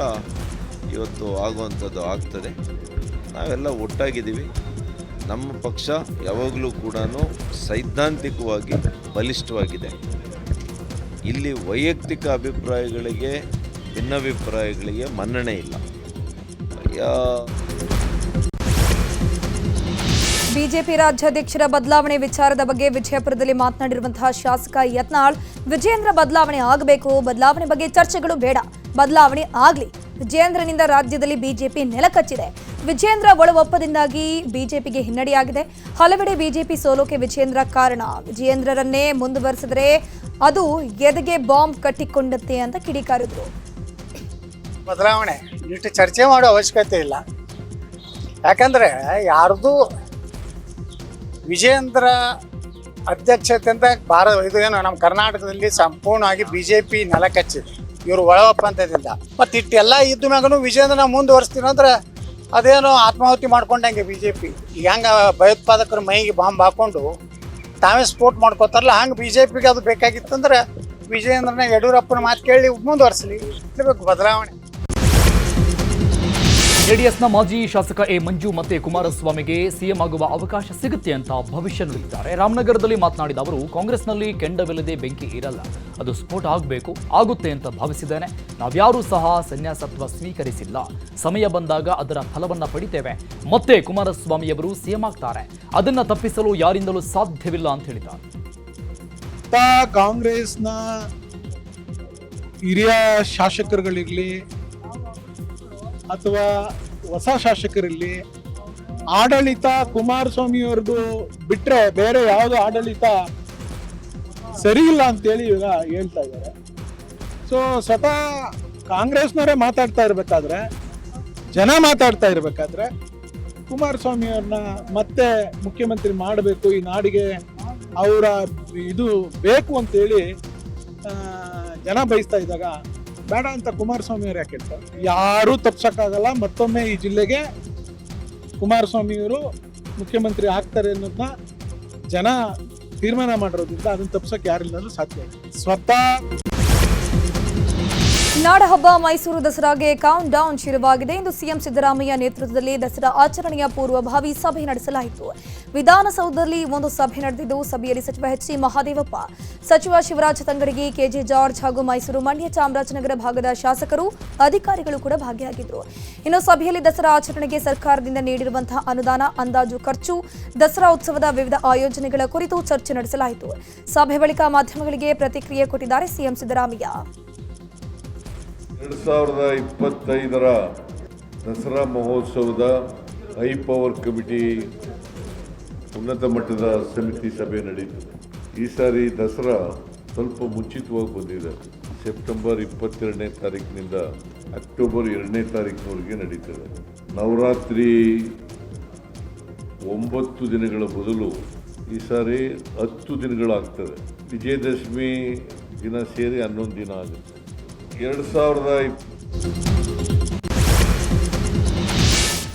ಇವತ್ತು ಆಗುವಂಥದ್ದು ಆಗ್ತದೆ. ನಾವೆಲ್ಲ ಒಟ್ಟಾಗಿದ್ದೀವಿ. ನಮ್ಮ ಪಕ್ಷ ಯಾವಾಗಲೂ ಕೂಡ ಸೈದ್ಧಾಂತಿಕವಾಗಿ ಬಲಿಷ್ಠವಾಗಿದೆ. ಇಲ್ಲಿ ವೈಯಕ್ತಿಕ ಅಭಿಪ್ರಾಯಗಳಿಗೆ, ಭಿನ್ನಾಭಿಪ್ರಾಯಗಳಿಗೆ ಮನ್ನಣೆ ಇಲ್ಲ. ಯಾ ಬಿಜೆಪಿ ರಾಜ್ಯಾಧ್ಯಕ್ಷರ ಬದಲಾವಣೆ ವಿಚಾರದ ಬಗ್ಗೆ ವಿಜಯಪುರದಲ್ಲಿ ಮಾತನಾಡಿರುವಂತಹ ಶಾಸಕ ಯತ್ನಾಳ್ ವಿಜೇಂದ್ರ ಬದಲಾವಣೆ ಆಗಬೇಕು, ಬದಲಾವಣೆ ಬಗ್ಗೆ ಚರ್ಚೆಗಳು ಬೇಡ, ಬದಲಾವಣೆ ಆಗ್ಲಿ. ವಿಜೇಂದ್ರನಿಂದ ರಾಜ್ಯದಲ್ಲಿ ಬಿಜೆಪಿ ನೆಲಕಚ್ಚಿದೆ. ವಿಜೇಂದ್ರ ಒಳ ಒಪ್ಪದಿಂದಾಗಿ ಬಿಜೆಪಿಗೆ ಹಿನ್ನಡೆಯಾಗಿದೆ. ಹಲವೆಡೆ ಬಿಜೆಪಿ ಸೋಲೋಕೆ ವಿಜೇಂದ್ರ ಕಾರಣ. ವಿಜೇಂದ್ರರನ್ನೇ ಮುಂದುವರೆಸಿದರೆ ಅದು ಎದೆಗೆ ಬಾಂಬ್ ಕಟ್ಟಿಕೊಂಡತ್ತೆ ಅಂತ ಕಿಡಿಕಾರಿದ್ರು. ಬದಲಾವಣೆ. ಇಷ್ಟು ಚರ್ಚೆ ಮಾಡೋ ಅವಶ್ಯಕತೆ ಇಲ್ಲ. ಯಾಕಂದರೆ ಯಾರ್ದು ವಿಜೇಂದ್ರ ಅಧ್ಯಕ್ಷತೆಯಿಂದ ಭಾರ, ಇದು ಏನು ನಮ್ಮ ಕರ್ನಾಟಕದಲ್ಲಿ ಸಂಪೂರ್ಣವಾಗಿ ಬಿ ಜೆ ಪಿ ನೆಲಕಚ್ಚಿದೆ. ಇವರು ಒಳ ಒಪ್ಪಂದದಿಂದ ಮತ್ತು ಎಲ್ಲ ಇದ್ದ ಮ್ಯಾಗೂ ವಿಜೇಂದ್ರನ ಮುಂದುವರಿಸ್ತೀನಿ ಅಂದ್ರೆ ಅದೇನೋ ಆತ್ಮಾಹುತಿ ಮಾಡ್ಕೊಂಡಂಗೆ ಬಿ ಜೆ ಪಿ ಹೆಂಗೆ ಭಯೋತ್ಪಾದಕರು ಮೈಗೆ ಬಾಂಬ್ ಹಾಕ್ಕೊಂಡು ತಾವೇ ಸ್ಪೋರ್ಟ್ ಮಾಡ್ಕೋತಾರಲ್ಲ, ಹಂಗೆ ಬಿ ಜೆ ಪಿಗೆ ಅದು ಬೇಕಾಗಿತ್ತಂದ್ರೆ ವಿಜಯೇಂದ್ರನ ಯಡಿಯೂರಪ್ಪನ ಮಾತು ಕೇಳಿ ಮುಂದುವರಿಸಲಿ. ಬದಲಾವಣೆ. ಜೆಡಿಎಸ್ನ ಮಾಜಿ ಶಾಸಕ ಎ ಮಂಜು ಮತ್ತೆ ಕುಮಾರಸ್ವಾಮಿಗೆ ಸಿಎಂ ಆಗುವ ಅವಕಾಶ ಸಿಗುತ್ತೆ ಅಂತ ಭವಿಷ್ಯ ನುಡಿದಿದ್ದಾರೆ ರಾಮನಗರದಲ್ಲಿ ಮಾತನಾಡಿದ ಅವರು, ಕಾಂಗ್ರೆಸ್ನಲ್ಲಿ ಕೆಂಡವಿಲ್ಲದೆ ಬೆಂಕಿ ಇರಲ್ಲ. ಅದು ಸ್ಫೋಟ ಆಗಬೇಕು, ಆಗುತ್ತೆ ಅಂತ ಭಾವಿಸಿದ್ದೇನೆ. ನಾವ್ಯಾರೂ ಸಹ ಸನ್ಯಾಸತ್ವ ಸ್ವೀಕರಿಸಿಲ್ಲ. ಸಮಯ ಬಂದಾಗ ಅದರ ಫಲವನ್ನ ಪಡಿತೇವೆ. ಮತ್ತೆ ಕುಮಾರಸ್ವಾಮಿಯವರು ಸಿಎಂ ಆಗ್ತಾರೆ. ಅದನ್ನ ತಪ್ಪಿಸಲು ಯಾರಿಂದಲೂ ಸಾಧ್ಯವಿಲ್ಲ ಅಂತ ಹೇಳಿದ್ದಾರೆ. ಕಾಂಗ್ರೆಸ್ನ ಹಿರಿಯ ಶಾಸಕರುಗಳಿರಲಿ ಅಥವಾ ಹೊಸ ಶಾಸಕರಲ್ಲಿ ಆಡಳಿತ ಕುಮಾರಸ್ವಾಮಿಯವ್ರದ್ದು ಬಿಟ್ರೆ ಬೇರೆ ಯಾವುದು ಆಡಳಿತ ಸರಿ ಇಲ್ಲ ಅಂತೇಳಿ ಇವಾಗ ಹೇಳ್ತಾ ಇದ್ದಾರೆ. ಸೊ ಸ್ವತಃ ಕಾಂಗ್ರೆಸ್ನವರೇ ಮಾತಾಡ್ತಾ ಇರ್ಬೇಕಾದ್ರೆ, ಜನ ಮಾತಾಡ್ತಾ ಇರ್ಬೇಕಾದ್ರೆ ಕುಮಾರಸ್ವಾಮಿ ಅವ್ರನ್ನ ಮತ್ತೆ ಮುಖ್ಯಮಂತ್ರಿ ಮಾಡಬೇಕು, ಈ ನಾಡಿಗೆ ಅವರ ಇದು ಬೇಕು ಅಂತೇಳಿ ಜನ ಬಯಸ್ತಾ ಇದ್ದಾಗ ಬೇಡ ಅಂತ ಕುಮಾರಸ್ವಾಮಿ ಅವ್ರು ಯಾಕೆ ಹೇಳ್ತಾರೆ? ಯಾರೂ ತಪ್ಸಕ್ಕಾಗಲ್ಲ, ಮತ್ತೊಮ್ಮೆ ಈ ಜಿಲ್ಲೆಗೆ ಕುಮಾರಸ್ವಾಮಿಯವರು ಮುಖ್ಯಮಂತ್ರಿ ಆಗ್ತಾರೆ ಅನ್ನೋದನ್ನ ಜನ ತೀರ್ಮಾನ ಮಾಡಿರೋದ್ರಿಂದ ಅದನ್ನ ತಪ್ಪಿಸೋಕೆ ಯಾರಿಲ್ಲ ಸಾಧ್ಯ ಸ್ವತಃ ನಾಡಹಬ್ಬ ಮೈಸೂರು ದಸರಾಗೆ ಕೌಂಟ್ ಡೌನ್ ಶುರುವಾಗಿದೆ. ಇಂದು ಸಿಎಂ ಸಿದ್ದರಾಮಯ್ಯ ನೇತೃತ್ವದಲ್ಲಿ ದಸರಾ ಆಚರಣೆಯ ಪೂರ್ವಭಾವಿ ಸಭೆ ನಡೆಸಲಾಯಿತು. ವಿಧಾನಸೌಧದಲ್ಲಿ ಒಂದು ಸಭೆ ನಡೆದಿದ್ದು, ಸಭೆಯಲ್ಲಿ ಸಚಿವ ಎಚ್ ಸಿ ಮಹಾದೇವಪ್ಪ, ಸಚಿವ ಶಿವರಾಜ್ ತಂಗಡಗಿ ಕೆಜೆ ಜಾರ್ಜ್ ಹಾಗೂ ಮೈಸೂರು ಮಂಡ್ಯ ಚಾಮರಾಜನಗರ ಭಾಗದ ಶಾಸಕರು, ಅಧಿಕಾರಿಗಳು ಕೂಡ ಭಾಗಿಯಾಗಿದ್ದರು ಇನ್ನು ಸಭೆಯಲ್ಲಿ ದಸರಾ ಆಚರಣೆಗೆ ಸರ್ಕಾರದಿಂದ ನೀಡಿರುವಂತಹ ಅನುದಾನ, ಅಂದಾಜು, ಖರ್ಚು, ದಸರಾ ಉತ್ಸವದ ವಿವಿಧ ಆಯೋಜನೆಗಳ ಕುರಿತು ಚರ್ಚೆ ನಡೆಸಲಾಯಿತು. ಸಭೆ ಬಳಿಕ ಮಾಧ್ಯಮಗಳಿಗೆ ಪ್ರತಿಕ್ರಿಯೆ ಕೊಟ್ಟಿದ್ದಾರೆ ಸಿಎಂ ಸಿದ್ದರಾಮಯ್ಯ. ಎರಡು ಸಾವಿರದ ಇಪ್ಪತ್ತೈದರ ದಸರಾ ಮಹೋತ್ಸವದ ಹೈ ಪವರ್ ಕಮಿಟಿ ಉನ್ನತ ಮಟ್ಟದ ಸಮಿತಿ ಸಭೆ ನಡೆಯಿತು. ಈ ಸಾರಿ ದಸರಾ ಸ್ವಲ್ಪ ಮುಂಚಿತವಾಗಿ ಬಂದಿದೆ. ಸೆಪ್ಟೆಂಬರ್ ಇಪ್ಪತ್ತೆರಡನೇ ತಾರೀಕಿನಿಂದ ಅಕ್ಟೋಬರ್ ಎರಡನೇ ತಾರೀಕಿನವರೆಗೆ ನಡೀತದೆ. ನವರಾತ್ರಿ ಒಂಬತ್ತು ದಿನಗಳ ಬದಲು ಈ ಸಾರಿ ಹತ್ತು ದಿನಗಳಾಗ್ತದೆ. ವಿಜಯದಶಮಿ ದಿನ ಸೇರಿ ಹನ್ನೊಂದು ದಿನ ಆಗುತ್ತೆ. ಎರಡು ಸಾವಿರದ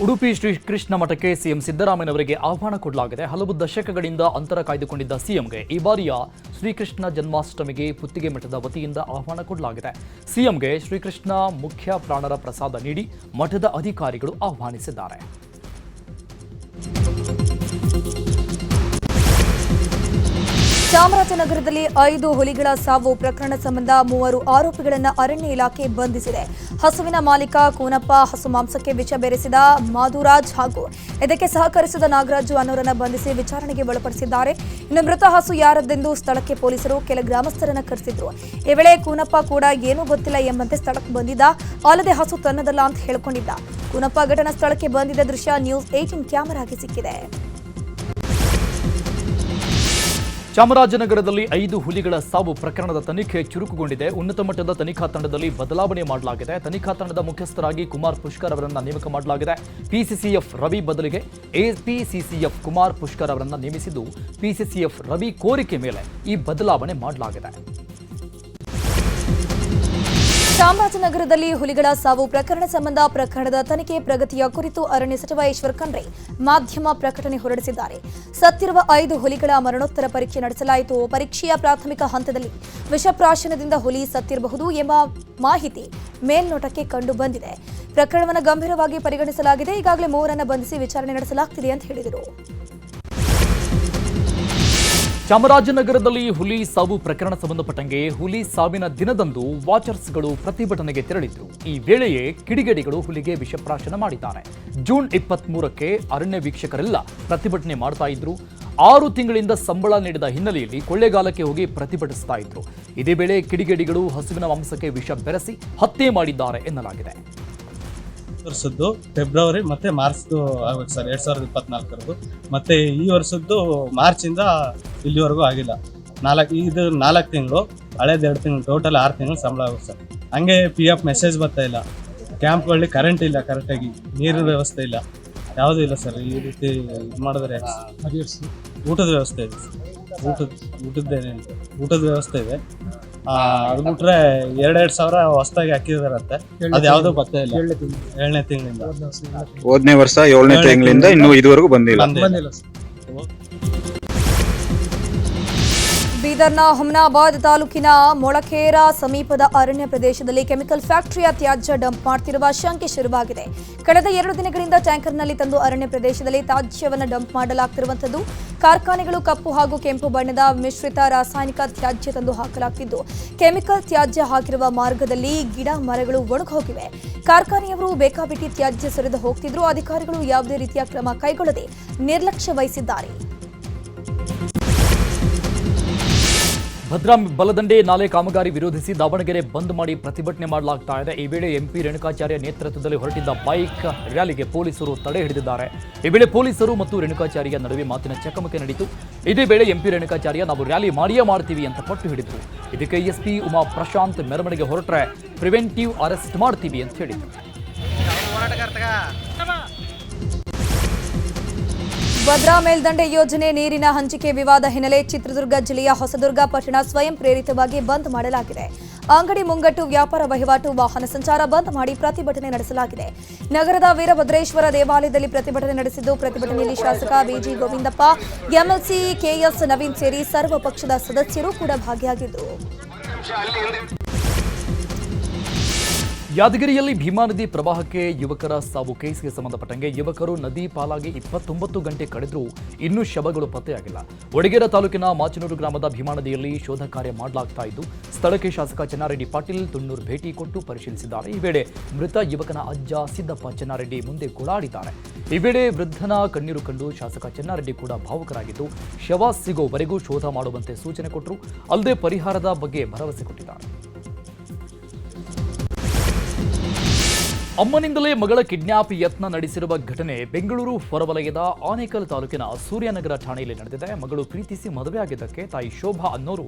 ಉಡುಪಿ ಶ್ರೀ ಕೃಷ್ಣ ಮಠಕ್ಕೆ ಸಿಎಂ ಸಿದ್ದರಾಮಯ್ಯನವರಿಗೆ ಆಹ್ವಾನ ಕೊಡಲಾಗಿದೆ. ಹಲವು ದಶಕಗಳಿಂದ ಅಂತರ ಕಾಯ್ದುಕೊಂಡಿದ್ದ ಸಿಎಂಗೆ ಈ ಬಾರಿಯ ಶ್ರೀಕೃಷ್ಣ ಜನ್ಮಾಷ್ಟಮಿಗೆ ಪುತ್ತಿಗೆ ಮಠದ ವತಿಯಿಂದ ಆಹ್ವಾನ ಕೊಡಲಾಗಿದೆ. ಸಿಎಂಗೆ ಶ್ರೀಕೃಷ್ಣ ಮುಖ್ಯ ಪ್ರಾಣರ ಪ್ರಸಾದ ನೀಡಿ ಮಠದ ಅಧಿಕಾರಿಗಳು ಆಹ್ವಾನಿಸಿದ್ದಾರೆ. ಚಾಮರಾಜನಗರದಲ್ಲಿ ಐದು ಹುಲಿಗಳ ಸಾವು ಪ್ರಕರಣ ಸಂಬಂಧ ಮೂವರು ಆರೋಪಿಗಳನ್ನು ಅರಣ್ಯ ಇಲಾಖೆ ಬಂಧಿಸಿದೆ. ಹಸುವಿನ ಮಾಲೀಕ ಕೂನಪ್ಪ ಹಸು ಮಾಂಸಕ್ಕೆ ವಿಷ ಬೆರೆಸಿದ ಮಾಧುರಾಜ್ ಹಾಗೂ ಇದಕ್ಕೆ ಸಹಕರಿಸಿದ ನಾಗರಾಜು ಅನ್ನೋರನ್ನು ಬಂಧಿಸಿ ವಿಚಾರಣೆಗೆ ಒಳಪಡಿಸಿದ್ದಾರೆ. ಇನ್ನು ಮೃತ ಹಸು ಯಾರದ್ದೆಂದು ಸ್ಥಳಕ್ಕೆ ಪೊಲೀಸರು ಕೆಲ ಗ್ರಾಮಸ್ಥರನ್ನ ಕರೆಸಿದ್ರು. ಈ ವೇಳೆ ಕೂನಪ್ಪ ಕೂಡ ಏನೂ ಗೊತ್ತಿಲ್ಲ ಎಂಬಂತೆ ಸ್ಥಳಕ್ಕೆ ಬಂದಿದ್ದ. ಅಲ್ಲದೆ ಹಸು ತನ್ನದಲ್ಲ ಅಂತ ಹೇಳಿಕೊಂಡಿದ್ದ. ಕೂನಪ್ಪ ಘಟನಾ ಸ್ಥಳಕ್ಕೆ ಬಂದಿದ್ದ ದೃಶ್ಯ ನ್ಯೂಸ್ ಏಟಿನ್ ಕ್ಯಾಮೆರಾಗೆ ಸಿಕ್ಕಿದೆ. ಚಾಮರಾಜನಗರದಲ್ಲಿ ಐದು ಹುಲಿಗಳ ಸಾವು ಪ್ರಕರಣದ ತನಿಖೆ ಚುರುಕುಗೊಂಡಿದೆ. ಉನ್ನತ ಮಟ್ಟದ ತನಿಖಾ ತಂಡದಲ್ಲಿ ಬದಲಾವಣೆ ಮಾಡಲಾಗಿದೆ. ತನಿಖಾ ತಂಡದ ಮುಖ್ಯಸ್ಥರಾಗಿ ಕುಮಾರ್ ಪುಷ್ಕರ್ ಅವರನ್ನು ನೇಮಕ ಮಾಡಲಾಗಿದೆ. ಪಿಸಿಸಿಎಫ್ ರವಿ ಬದಲಿಗೆ ಎಪಿಸಿಸಿಎಫ್ ಕುಮಾರ್ ಪುಷ್ಕರ್ ಅವರನ್ನು ನೇಮಿಸಿದ್ದು ಪಿಸಿಸಿಎಫ್ ರವಿ ಕೋರಿಕೆ ಮೇಲೆ ಈ ಬದಲಾವಣೆ ಮಾಡಲಾಗಿದೆ. ಚಾಮರಾಜನಗರದಲ್ಲಿ ಹುಲಿಗಳ ಸಾವು ಪ್ರಕರಣ ಸಂಬಂಧ ಪ್ರಕರಣದ ತನಿಖೆ ಪ್ರಗತಿಯ ಕುರಿತು ಅರಣ್ಯ ಸಚಿವ ಈಶ್ವರ್ ಖಂಡ್ರೆ ಮಾಧ್ಯಮ ಪ್ರಕಟಣೆ ಹೊರಡಿಸಿದ್ದಾರೆ. ಸತ್ತಿರುವ ಐದು ಹುಲಿಗಳ ಮರಣೋತ್ತರ ಪರೀಕ್ಷೆ ನಡೆಸಲಾಯಿತು. ಪರೀಕ್ಷೆಯ ಪ್ರಾಥಮಿಕ ಹಂತದಲ್ಲಿ ವಿಷಪ್ರಾಶನದಿಂದ ಹುಲಿ ಸತ್ತಿರಬಹುದು ಎಂಬ ಮಾಹಿತಿ ಮೇಲ್ನೋಟಕ್ಕೆ ಕಂಡು ಬಂದಿದೆ. ಪ್ರಕರಣವನ್ನು ಗಂಭೀರವಾಗಿ ಪರಿಗಣಿಸಲಾಗಿದೆ. ಈಗಾಗಲೇ ಮೂವರನ್ನು ಬಂಧಿಸಿ ವಿಚಾರಣೆ ನಡೆಸಲಾಗ್ತಿದೆ ಅಂತ ಹೇಳಿದರು. ಚಾಮರಾಜನಗರದಲ್ಲಿ ಹುಲಿ ಸಾವು ಪ್ರಕರಣ ಸಂಬಂಧಪಟ್ಟಂಗೆ ಹುಲಿ ಸಾವಿನ ದಿನದಂದು ವಾಚರ್ಸ್ಗಳು ಪ್ರತಿಭಟನೆಗೆ ತೆರಳಿದ್ರು. ಈ ವೇಳೆಯೇ ಕಿಡಿಗೇಡಿಗಳು ಹುಲಿಗೆ ವಿಷಪ್ರಾಶನ ಮಾಡಿದ್ದಾರೆ. ಜೂನ್ ಇಪ್ಪತ್ತ್ ಮೂರಕ್ಕೆ ಅರಣ್ಯ ವೀಕ್ಷಕರೆಲ್ಲ ಪ್ರತಿಭಟನೆ ಮಾಡ್ತಾ ಇದ್ರು. ಆರು ತಿಂಗಳಿಂದ ಸಂಬಳ ನೀಡಿದ ಹಿನ್ನೆಲೆಯಲ್ಲಿ ಕೊಳ್ಳೇಗಾಲಕ್ಕೆ ಹೋಗಿ ಪ್ರತಿಭಟಿಸ್ತಾ ಇದ್ರು. ಇದೇ ವೇಳೆ ಕಿಡಿಗೇಡಿಗಳು ಹಸುವಿನ ಮಾಂಸಕ್ಕೆ ವಿಷ ಬೆರೆಸಿ ಹತ್ಯೆ ಮಾಡಿದ್ದಾರೆ ಎನ್ನಲಾಗಿದೆ. ವರ್ಷದ್ದು ಫೆಬ್ರವರಿ ಮತ್ತೆ ಮಾರ್ಚ್ದು ಆಗ್ಬೇಕು ಸರ್ ಎರಡ್ ಸಾವಿರದ ಇಪ್ಪತ್ನಾಲ್ಕರದ್ದು. ಮತ್ತೆ ಈ ವರ್ಷದ್ದು ಮಾರ್ಚಿಂದ ಇಲ್ಲಿವರೆಗೂ ಆಗಿಲ್ಲ. ನಾಲ್ಕು ಇದು ನಾಲ್ಕು ತಿಂಗಳು ಹಳೇದು ಎರಡು ತಿಂಗಳು ಟೋಟಲ್ ಆರು ತಿಂಗಳು ಸಂಬಳ ಆಗುತ್ತೆ ಸರ್ ಹಂಗೆ ಪಿ ಎಫ್ ಮೆಸೇಜ್ ಬರ್ತಾ ಇಲ್ಲ. ಕ್ಯಾಂಪ್ಗಳಲ್ಲಿ ಕರೆಂಟ್ ಇಲ್ಲ ಕರೆಕ್ಟಾಗಿ ನೀರಿನ ವ್ಯವಸ್ಥೆ ಇಲ್ಲ. ಯಾವುದೂ ಇಲ್ಲ ಸರ್ ಈ ರೀತಿ ಇದು ಮಾಡಿದ್ರೆ. ಊಟದ ವ್ಯವಸ್ಥೆ ಇದೆ ಊಟದ ಊಟದ ಊಟದ ವ್ಯವಸ್ಥೆ ಇದೆ. ಅದು ಬಿಟ್ರೆ ಎರಡೆರಡು ಸಾವಿರ ಹೊಸದಾಗಿ ಹಾಕಿದಾರಂತೆ. ಅದ್ ಯಾವ್ದು ಬರ್ತಾ ಇಲ್ಲ. ಏಳನೇ ತಿಂಗಳಿಂದ. ಹೋದನೇ ವರ್ಷ ಏಳನೇ ತಿಂಗಳಿಂದ ಇನ್ನು ಇದುವರೆಗೂ ಬಂದಿಲ್ಲ. ಬಂದಿಲ್ಲ. ಸರ್. ಬೀದರ್ನ ಹುಮ್ನಾಬಾದ್ ತಾಲೂಕಿನ ಮೊಳಕೇರಾ ಸಮೀಪದ ಅರಣ್ಯ ಪ್ರದೇಶದಲ್ಲಿ ಕೆಮಿಕಲ್ ಫ್ಯಾಕ್ಟರಿಯ ತ್ಯಾಜ್ಯ ಡಂಪ್ ಮಾಡ್ತಿರುವ ಶಂಕೆ ಶುರುವಾಗಿದೆ. ಕಳೆದ ಎರಡು ದಿನಗಳಿಂದ ಟ್ಯಾಂಕರ್ನಲ್ಲಿ ತಂದು ಅರಣ್ಯ ಪ್ರದೇಶದಲ್ಲಿ ತ್ಯಾಜ್ಯವನ್ನು ಡಂಪ್ ಮಾಡಲಾಗ್ತಿರುವಂಥದ್ದು. ಕಾರ್ಖಾನೆಗಳು ಕಪ್ಪು ಹಾಗೂ ಕೆಂಪು ಬಣ್ಣದ ಮಿಶ್ರಿತ ರಾಸಾಯನಿಕ ತ್ಯಾಜ್ಯ ತಂದು ಹಾಕಲಾಗ್ತಿದ್ದು. ಕೆಮಿಕಲ್ ತ್ಯಾಜ್ಯ ಹಾಕಿರುವ ಮಾರ್ಗದಲ್ಲಿ ಗಿಡ ಮರಗಳು ಒಣಗೋಗಿವೆ. ಕಾರ್ಖಾನೆಯವರು ಬೇಕಾಬಿಟ್ಟಿ ತ್ಯಾಜ್ಯ ಸುರಿದು ಹೋಗ್ತಿದ್ರು. ಅಧಿಕಾರಿಗಳು ಯಾವುದೇ ರೀತಿಯ ಕ್ರಮ ಕೈಗೊಳ್ಳದೆ ನಿರ್ಲಕ್ಷ್ಯ ವಹಿಸಿದ್ದಾರೆ. ಭದ್ರಾ ಬಲದಂಡೆ ನಾಲೆ ಕಾಮಗಾರಿ ವಿರೋಧಿಸಿ ದಾವಣಗೆರೆ ಬಂದ್ ಮಾಡಿ ಪ್ರತಿಭಟನೆ ಮಾಡಲಾಗ್ತಾ ಇದೆ. ಈ ವೇಳೆ ಎಂಪಿ ರೇಣುಕಾಚಾರ್ಯ ನೇತೃತ್ವದಲ್ಲಿ ಹೊರಟಿದ್ದ ಬೈಕ್ ರ್ಯಾಲಿಗೆ ಪೊಲೀಸರು ತಡೆ ಹಿಡಿದಿದ್ದಾರೆ. ಈ ವೇಳೆ ಪೊಲೀಸರು ಮತ್ತು ರೇಣುಕಾಚಾರ್ಯ ನಡುವೆ ಮಾತಿನ ಚಕಮಕಿ ನಡೆಯಿತು ಇದೇ ವೇಳೆ ಎಂಪಿ ರೇಣುಕಾಚಾರ್ಯ, ನಾವು ರ್ಯಾಲಿ ಮಾಡಿಯೇ ಮಾಡ್ತೀವಿ ಅಂತ ಪಟ್ಟು ಹಿಡಿದ್ರು. ಇದಕ್ಕೆ ಎಸ್ಪಿ ಉಮಾ ಪ್ರಶಾಂತ್ ಮೆರವಣಿಗೆ ಹೊರಟ್ರೆ ಪ್ರಿವೆಂಟಿವ್ ಅರೆಸ್ಟ್ ಮಾಡ್ತೀವಿ ಅಂತ ಹೇಳಿದ್ರು. ಭದ್ರಾ ಮೇಲ್ದಂಡೆ ಯೋಜನೆ ನೀರಿನ ಹಂಚಿಕೆ ವಿವಾದ ಹಿನ್ನೆಲೆ ಚಿತ್ರದುರ್ಗ ಜಿಲ್ಲೆಯ ಹೊಸದುರ್ಗ ಪಟ್ಟಣ ಸ್ವಯಂ ಪ್ರೇರಿತವಾಗಿ ಬಂದ್ ಮಾಡಲಾಗಿದೆ. ಅಂಗಡಿ ಮುಂಗಟ್ಟು, ವ್ಯಾಪಾರ ವಹಿವಾಟು, ವಾಹನ ಸಂಚಾರ ಬಂದ್ ಮಾಡಿ ಪ್ರತಿಭಟನೆ ನಡೆಸಲಾಗಿದೆ. ನಗರದ ವೀರಭದ್ರೇಶ್ವರ ದೇವಾಲಯದಲ್ಲಿ ಪ್ರತಿಭಟನೆ ನಡೆಸಿದ್ದು, ಪ್ರತಿಭಟನೆಯಲ್ಲಿ ಶಾಸಕ BG Govindappa, MLC KS Naveen ಸೇರಿ ಸರ್ವ ಪಕ್ಷದ ಸದಸ್ಯರು ಕೂಡ ಭಾಗಿಯಾಗಿದ್ದರು ಯಾದಗಿರಿಯಲ್ಲಿ ಭೀಮಾ ನದಿ ಪ್ರವಾಹಕ್ಕೆ ಯುವಕರ ಸಾವು. ಕೇಸ್ಗೆ ಸಂಬಂಧಪಟ್ಟಂಗೆ ಯುವಕರು ನದಿ ಪಾಲಾಗಿ ಇಪ್ಪತ್ತೊಂಬತ್ತು ಗಂಟೆ ಕಳೆದರೂ ಇನ್ನೂ ಶವಗಳು ಪತ್ತೆಯಾಗಿಲ್ಲ. ಒಡಗೇರ ತಾಲೂಕಿನ ಮಾಚನೂರು ಗ್ರಾಮದ ಭೀಮಾ ನದಿಯಲ್ಲಿ ಶೋಧ ಕಾರ್ಯ ಮಾಡಲಾಗ್ತಾ ಇದ್ದು, ಸ್ಥಳಕ್ಕೆ ಶಾಸಕ ಚೆನ್ನಾರೆಡ್ಡಿ ಪಾಟೀಲ್ ತುಣ್ಣೂರು ಭೇಟಿ ಕೊಟ್ಟು ಪರಿಶೀಲಿಸಿದ್ದಾರೆ. ಈ ವೇಳೆ ಮೃತ ಯುವಕನ ಅಜ್ಜ ಸಿದ್ದಪ್ಪ ಚೆನ್ನಾರೆಡ್ಡಿ ಮುಂದೆ ಗೋಳಾಡಿದ್ದಾರೆ ಈ ವೇಳೆ ವೃದ್ಧನ ಕಣ್ಣೀರು ಕಂಡು ಶಾಸಕ ಚೆನ್ನಾರೆಡ್ಡಿ ಕೂಡ ಭಾವುಕರಾಗಿದ್ದು, ಶವ ಸಿಗೋವರೆಗೂ ಶೋಧ ಮಾಡುವಂತೆ ಸೂಚನೆ ಕೊಟ್ಟರು. ಅಲ್ಲದೆ ಪರಿಹಾರದ ಬಗ್ಗೆ ಭರವಸೆ ಕೊಟ್ಟಿದ್ದಾರೆ. ಅಮ್ಮನಿಂದಲೇ ಮಗಳ ಕಿಡ್ನಾಪ್ ಯತ್ನ ನಡೆಸಿರುವ ಘಟನೆ ಬೆಂಗಳೂರು ಹೊರವಲಯದ ಆನೇಕಲ್ ತಾಲೂಕಿನ ಸೂರ್ಯನಗರ ಠಾಣೆಯಲ್ಲಿ ನಡೆದಿದೆ. ಮಗಳು ಪ್ರೀತಿಸಿ ಮದುವೆ ಆಗಿದ್ದಕ್ಕೆ ತಾಯಿ ಶೋಭಾ ಅನ್ನೋರು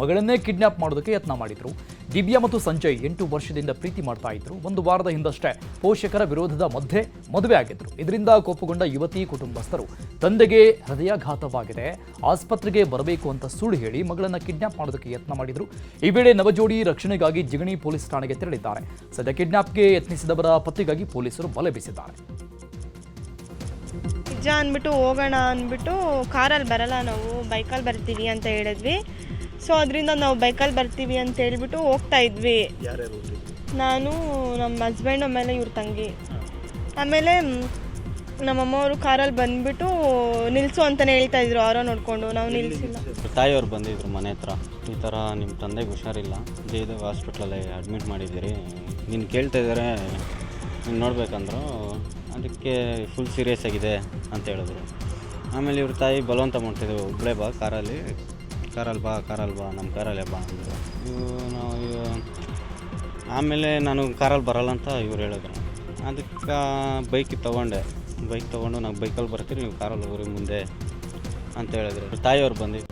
ಮಗಳನ್ನೇ ಕಿಡ್ನಾಪ್ ಮಾಡೋದಕ್ಕೆ ಯತ್ನ ಮಾಡಿದ್ರು. ದಿವ್ಯಾ ಮತ್ತು ಸಂಜಯ್ ಎಂಟು ವರ್ಷದಿಂದ ಪ್ರೀತಿ ಮಾಡ್ತಾ ಇದ್ರು. ಒಂದು ವಾರದ ಹಿಂದಷ್ಟೇ ಪೋಷಕರ ವಿರೋಧದ ಮಧ್ಯೆ ಮದುವೆ ಆಗಿದ್ರು. ಇದರಿಂದ ಕೋಪಗೊಂಡ ಯುವತಿ, ಕುಟುಂಬಸ್ಥರು, ತಂದೆಗೆ ಹೃದಯಾಘಾತವಾಗಿದೆ. ಆಸ್ಪತ್ರೆಗೆ ಬರಬೇಕು ಅಂತ ಸುಳ್ಳು ಹೇಳಿ ಮಗಳನ್ನ ಕಿಡ್ನಾಪ್ ಮಾಡೋದಕ್ಕೆ ಯತ್ನ ಮಾಡಿದ್ರು. ಈ ವೇಳೆ ನವಜೋಡಿ ರಕ್ಷಣೆಗಾಗಿ ಜಿಗಣಿ ಪೊಲೀಸ್ ಠಾಣೆಗೆ ತೆರಳಿದ್ದಾರೆ. ಸದ್ಯ ಕಿಡ್ನಾಪ್ಗೆ ಯತ್ನಿಸಿದವರ ಪತ್ತೆಗಾಗಿ ಪೊಲೀಸರು ಬಲೆ ಬೀಸಿದ್ದಾರೆ. ನಿಜ ಅಂದ್ಬಿಟ್ಟು ಹೋಗೋಣ ಅಂದ್ಬಿಟ್ಟು ಕಾರಲ್ಲಿ ಬರಲ್ಲ ನಾವು, ಬೈಕಲ್ಲಿ ಬರ್ತೀವಿ ಅಂತ ಹೇಳಿದ್ವಿ. ಸೊ ಅದರಿಂದ ನಾವು ಬೈಕಲ್ಲಿ ಬರ್ತೀವಿ ಅಂತ ಹೇಳ್ಬಿಟ್ಟು ಹೋಗ್ತಾ ಇದ್ವಿ. ನಾನು ನಮ್ಮ ಹಸ್ಬೆಂಡ್ ಆಮೇಲೆ ಇವ್ರ ತಂಗಿ. ಆಮೇಲೆ ನಮ್ಮಮ್ಮ ಅವರು ಕಾರಲ್ಲಿ ಬಂದ್ಬಿಟ್ಟು ನಿಲ್ಸು ಅಂತಾನೆ ಹೇಳ್ತಾ ಇದ್ರು. ಅವರ ನೋಡ್ಕೊಂಡು ನಾವು ನಿಲ್ಸಿಲ್ಲ. ತಾಯಿಯವ್ರು ಬಂದಿದ್ರು ಮನೆ ಹತ್ರ. ಈ ಥರ ನಿಮ್ಮ ತಂದೆಗೆ ಹುಷಾರಿಲ್ಲ. ಜಯದೇವ್ ಹಾಸ್ಪಿಟ್ಲಲ್ಲಿ ಅಡ್ಮಿಟ್ ಮಾಡಿದ್ದೀರಿ. ನೀನು ಕೇಳ್ತಾ ಇದ್ದಾರೆ ನೀನು ನೋಡ್ಬೇಕಂದ್ರು. ಅದಕ್ಕೆ ಫುಲ್ ಸೀರಿಯಸ್ ಆಗಿದೆ ಅಂತ ಹೇಳಿದ್ರು. ಆಮೇಲೆ ಇವ್ರ ತಾಯಿ ಬಲವಂತ ಮಾಡ್ತಿದ್ರು. ಒಬ್ಬಳೇ ಬಾ ಕಾರಲ್ಲಿ. ಕಾರಲ್ಲಿ ಬಾ ಕಾರಲ್ಲಿ ಬಾ ನಮ್ಮ ಕಾರಲ್ಲೇ ಬಾ ಅಂದರು. ಇವು ನಾವು ಆಮೇಲೆ ನಾನು ಕಾರಲ್ಲಿ ಬರಲ್ಲ ಅಂತ ಇವ್ರು ಹೇಳಿದ್ರು. ಅದಕ್ಕೆ ಬೈಕ್ ತೊಗೊಂಡೆ. ಬೈಕ್ ತೊಗೊಂಡು ನಾವು ಬೈಕಲ್ಲಿ ಬರ್ತೀನಿ, ನೀವು ಕಾರಲ್ಲಿ ಹೋಗ್ರಿ ಮುಂದೆ ಅಂತ ಹೇಳಿದ್ರು. ತಾಯಿಯವ್ರು ಬಂದಿದ್ದು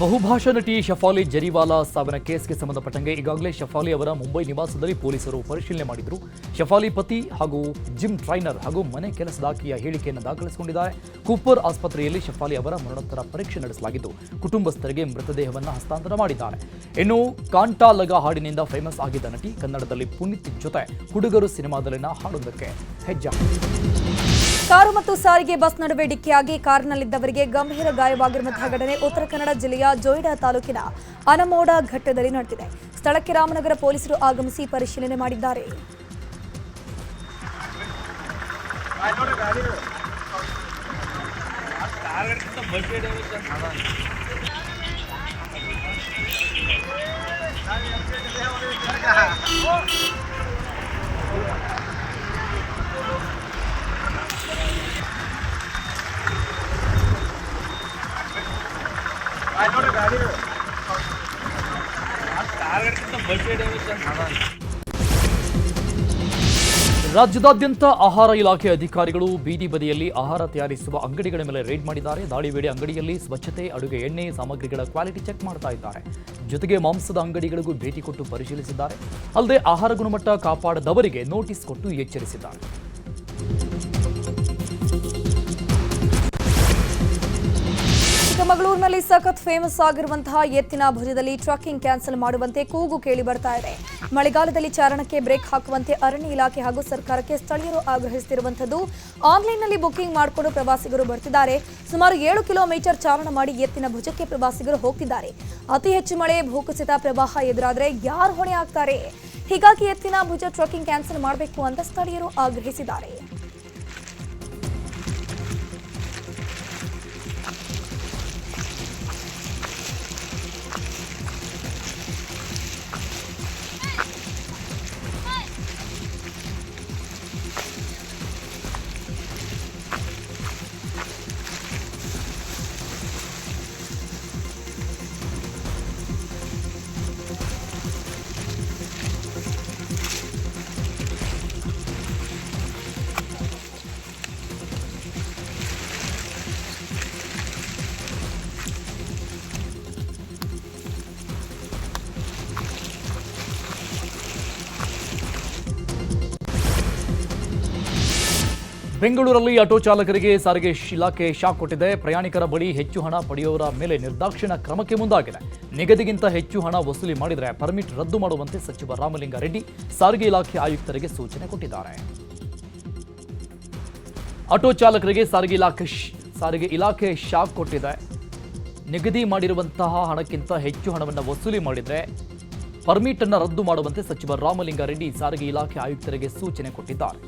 ಬಹುಭಾಷಾ ನಟಿ ಶಫಾಲಿ ಜರಿವಾಲಾ ಸಾವಿನ ಕೇಸ್ಗೆ ಸಂಬಂಧಪಟ್ಟಂಗೆ ಈಗಾಗಲೇ ಶಫಾಲಿ ಅವರ ಮುಂಬೈ ನಿವಾಸದಲ್ಲಿ ಪೊಲೀಸರು ಪರಿಶೀಲನೆ ಮಾಡಿದ್ರು. ಶಫಾಲಿ ಪತಿ ಹಾಗೂ ಜಿಮ್ ಟ್ರೈನರ್ ಹಾಗೂ ಮನೆ ಕೆಲಸದಾಕಿಯ ಹೇಳಿಕೆಯನ್ನು ದಾಖಲಿಸಿಕೊಂಡಿದ್ದಾರೆ. ಕೂಪರ್ ಆಸ್ಪತ್ರೆಯಲ್ಲಿ ಶಫಾಲಿ ಅವರ ಮರಣೋತ್ತರ ಪರೀಕ್ಷೆ ನಡೆಸಲಾಗಿದ್ದು, ಕುಟುಂಬಸ್ಥರಿಗೆ ಮೃತದೇಹವನ್ನು ಹಸ್ತಾಂತರ ಮಾಡಿದ್ದಾರೆ. ಇನ್ನು ಕಾಂಟಾಲಗ ಹಾಡಿನಿಂದ ಫೇಮಸ್ ಆಗಿದ್ದ ನಟಿ ಕನ್ನಡದಲ್ಲಿ ಪುನೀತ್ ಜೊತೆ ಹುಡುಗರು ಸಿನಿಮಾದಲ್ಲಿನ ಹಾಡೊಂದಕ್ಕೆ ಹೆಜ್ಜೆ ಕಾರು ಮತ್ತು ಸಾರಿಗೆ ಬಸ್ ನಡುವೆ ಡಿಕ್ಕಿಯಾಗಿ ಕಾರಿನಲ್ಲಿದ್ದವರಿಗೆ ಗಂಭೀರ ಗಾಯವಾಗಿರುವಂತಹ ಘಟನೆ ಉತ್ತರ ಕನ್ನಡ ಜಿಲ್ಲೆಯ ಜೋಯ್ಡಾ ತಾಲೂಕಿನ ಅನಮೋಡ ಘಟ್ಟದಲ್ಲಿ ನಡೆದಿದೆ. ಸ್ಥಳಕ್ಕೆ ರಾಮನಗರ ಪೊಲೀಸರು ಆಗಮಿಸಿ ಪರಿಶೀಲನೆ ಮಾಡಿದ್ದಾರೆ. ರಾಜ್ಯದಾದ್ಯಂತ ಆಹಾರ ಇಲಾಖೆ ಅಧಿಕಾರಿಗಳು ಬೀದಿ ಬದಿಯಲ್ಲಿ ಆಹಾರ ತಯಾರಿಸುವ ಅಂಗಡಿಗಳ ಮೇಲೆ ರೇಡ್ ಮಾಡಿದ್ದಾರೆ. ದಾಳಿ ವೇಳೆ ಅಂಗಡಿಯಲ್ಲಿ ಸ್ವಚ್ಛತೆ, ಅಡುಗೆ ಎಣ್ಣೆ ಸಾಮಗ್ರಿಗಳ ಕ್ವಾಲಿಟಿ ಚೆಕ್ ಮಾಡ್ತಾ ಇದ್ದಾರೆ. ಜೊತೆಗೆ ಮಾಂಸದ ಅಂಗಡಿಗಳಿಗೂ ಭೇಟಿ ಕೊಟ್ಟು ಪರಿಶೀಲಿಸಿದ್ದಾರೆ. ಅಲ್ಲದೆ ಆಹಾರ ಗುಣಮಟ್ಟ ಕಾಪಾಡದವರಿಗೆ ನೋಟಿಸ್ ಕೊಟ್ಟು ಎಚ್ಚರಿಸಿದ್ದಾರೆ. ಚಿಕ್ಕಮಗಳೂರಿನಲ್ಲಿ ಸಖತ್ ಫೇಮಸ್ ಆಗಿರುವಂತಹ ಎತ್ತಿನ ಭುಜದಲ್ಲಿ ಟ್ರಕ್ಕಿಂಗ್ ಕ್ಯಾನ್ಸಲ್ ಮಾಡುವಂತೆ ಕೂಗು ಕೇಳಿ ಬರ್ತಾ ಇದೆ. ಮಳೆಗಾಲದಲ್ಲಿ ಚಾರಣಕ್ಕೆ ಬ್ರೇಕ್ ಹಾಕುವಂತೆ ಅರಣ್ಯ ಇಲಾಖೆ ಹಾಗೂ ಸರ್ಕಾರಕ್ಕೆ ಸ್ಥಳೀಯರು ಆಗ್ರಹಿಸುತ್ತಿರುವಂತದ್ದು ಆನ್ಲೈನ್ನಲ್ಲಿ ಬುಕಿಂಗ್ ಮಾಡಿಕೊಂಡು ಪ್ರವಾಸಿಗರು ಬರ್ತಿದ್ದಾರೆ. ಸುಮಾರು ಏಳು ಕಿಲೋಮೀಟರ್ ಚಾರಣ ಮಾಡಿ ಎತ್ತಿನ ಭುಜಕ್ಕೆ ಪ್ರವಾಸಿಗರು ಹೋಗ್ತಿದ್ದಾರೆ. ಅತಿ ಹೆಚ್ಚು ಮಳೆ, ಭೂಕುಸಿತ ಪ್ರವಾಹ ಎದುರಾದರೆ ಯಾರು ಹೊಣೆ ಆಗ್ತಾರೆ? ಹೀಗಾಗಿ ಎತ್ತಿನ ಭುಜ ಟ್ರಕ್ಕಿಂಗ್ ಕ್ಯಾನ್ಸಲ್ ಮಾಡಬೇಕು ಅಂತ ಸ್ಥಳೀಯರು ಆಗ್ರಹಿಸಿದ್ದಾರೆ. ಬೆಂಗಳೂರಲ್ಲಿ ಆಟೋ ಚಾಲಕರಿಗೆ ಸಾರಿಗೆ ಇಲಾಖೆ ಶಾಕ್ ಕೊಟ್ಟಿದೆ. ಪ್ರಯಾಣಿಕರ ಬಳಿ ಹೆಚ್ಚು ಹಣ ಪಡೆಯುವವರ ಮೇಲೆ ನಿರ್ದಾಕ್ಷಿಣ್ಯ ಕ್ರಮಕ್ಕೆ ಮುಂದಾಗಿದೆ. ನಿಗದಿಗಿಂತ ಹೆಚ್ಚು ಹಣ ವಸೂಲಿ ಮಾಡಿದರೆ ಪರ್ಮಿಟ್ ರದ್ದು ಮಾಡುವಂತೆ ಸಚಿವ ರಾಮಲಿಂಗಾರೆಡ್ಡಿ ಸಾರಿಗೆ ಇಲಾಖೆ ಆಯುಕ್ತರಿಗೆ ಸೂಚನೆ ಕೊಟ್ಟಿದ್ದಾರೆ. ಆಟೋ ಚಾಲಕರಿಗೆ ಸಾರಿಗೆ ಇಲಾಖೆ ಸಾರಿಗೆ ಇಲಾಖೆ ಶಾಕ್ ಕೊಟ್ಟಿದೆ. ನಿಗದಿ ಮಾಡಿರುವಂತಹ ಹಣಕ್ಕಿಂತ ಹೆಚ್ಚು ಹಣವನ್ನು ವಸೂಲಿ ಮಾಡಿದರೆ ಪರ್ಮಿಟ್ ಅನ್ನು ರದ್ದು ಮಾಡುವಂತೆ ಸಚಿವ ರಾಮಲಿಂಗಾರೆಡ್ಡಿ ಸಾರಿಗೆ ಇಲಾಖೆ ಆಯುಕ್ತರಿಗೆ ಸೂಚನೆ ಕೊಟ್ಟಿದ್ದಾರೆ.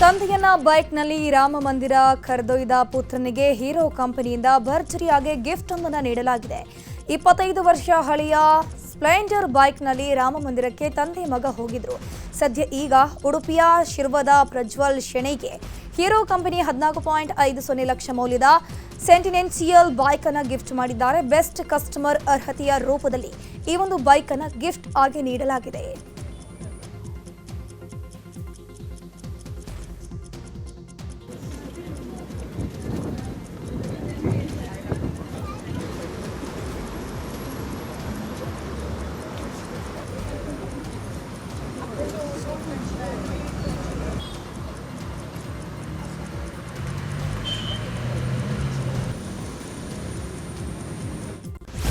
ತಂದೆಯನ್ನ ಬೈಕ್ನಲ್ಲಿ ರಾಮ ಮಂದಿರ ಕರೆದೊಯ್ದ ಪುತ್ರನಿಗೆ ಹೀರೋ ಕಂಪನಿಯಿಂದ ಭರ್ಜರಿಯಾಗಿ ಗಿಫ್ಟ್ ಒಂದನ್ನು ನೀಡಲಾಗಿದೆ. ಇಪ್ಪತ್ತೈದು ವರ್ಷ ಹಳೆಯ ಸ್ಪ್ಲೆಂಡರ್ ಬೈಕ್ನಲ್ಲಿ ರಾಮ ಮಂದಿರಕ್ಕೆ ತಂದೆ ಮಗ ಹೋಗಿದ್ರು. ಸದ್ಯ ಈಗ ಉಡುಪಿಯ ಶಿರ್ವದ ಪ್ರಜ್ವಲ್ ಶೆಣೆಗೆ ಹೀರೋ ಕಂಪನಿ ಹದಿನಾಲ್ಕು ಪಾಯಿಂಟ್ ಐದು ಸೊನ್ನೆ ಲಕ್ಷ ಮೌಲ್ಯದ ಸೆಂಟಿನೆನ್ಸಿಯಲ್ ಬೈಕ್ ಅನ್ನ ಗಿಫ್ಟ್ ಮಾಡಿದ್ದಾರೆ. ಬೆಸ್ಟ್ ಕಸ್ಟಮರ್ ಅರ್ಹತೆಯ ರೂಪದಲ್ಲಿ ಈ ಒಂದು ಬೈಕ್ ಅನ್ನ ಗಿಫ್ಟ್ ಆಗಿ ನೀಡಲಾಗಿದೆ.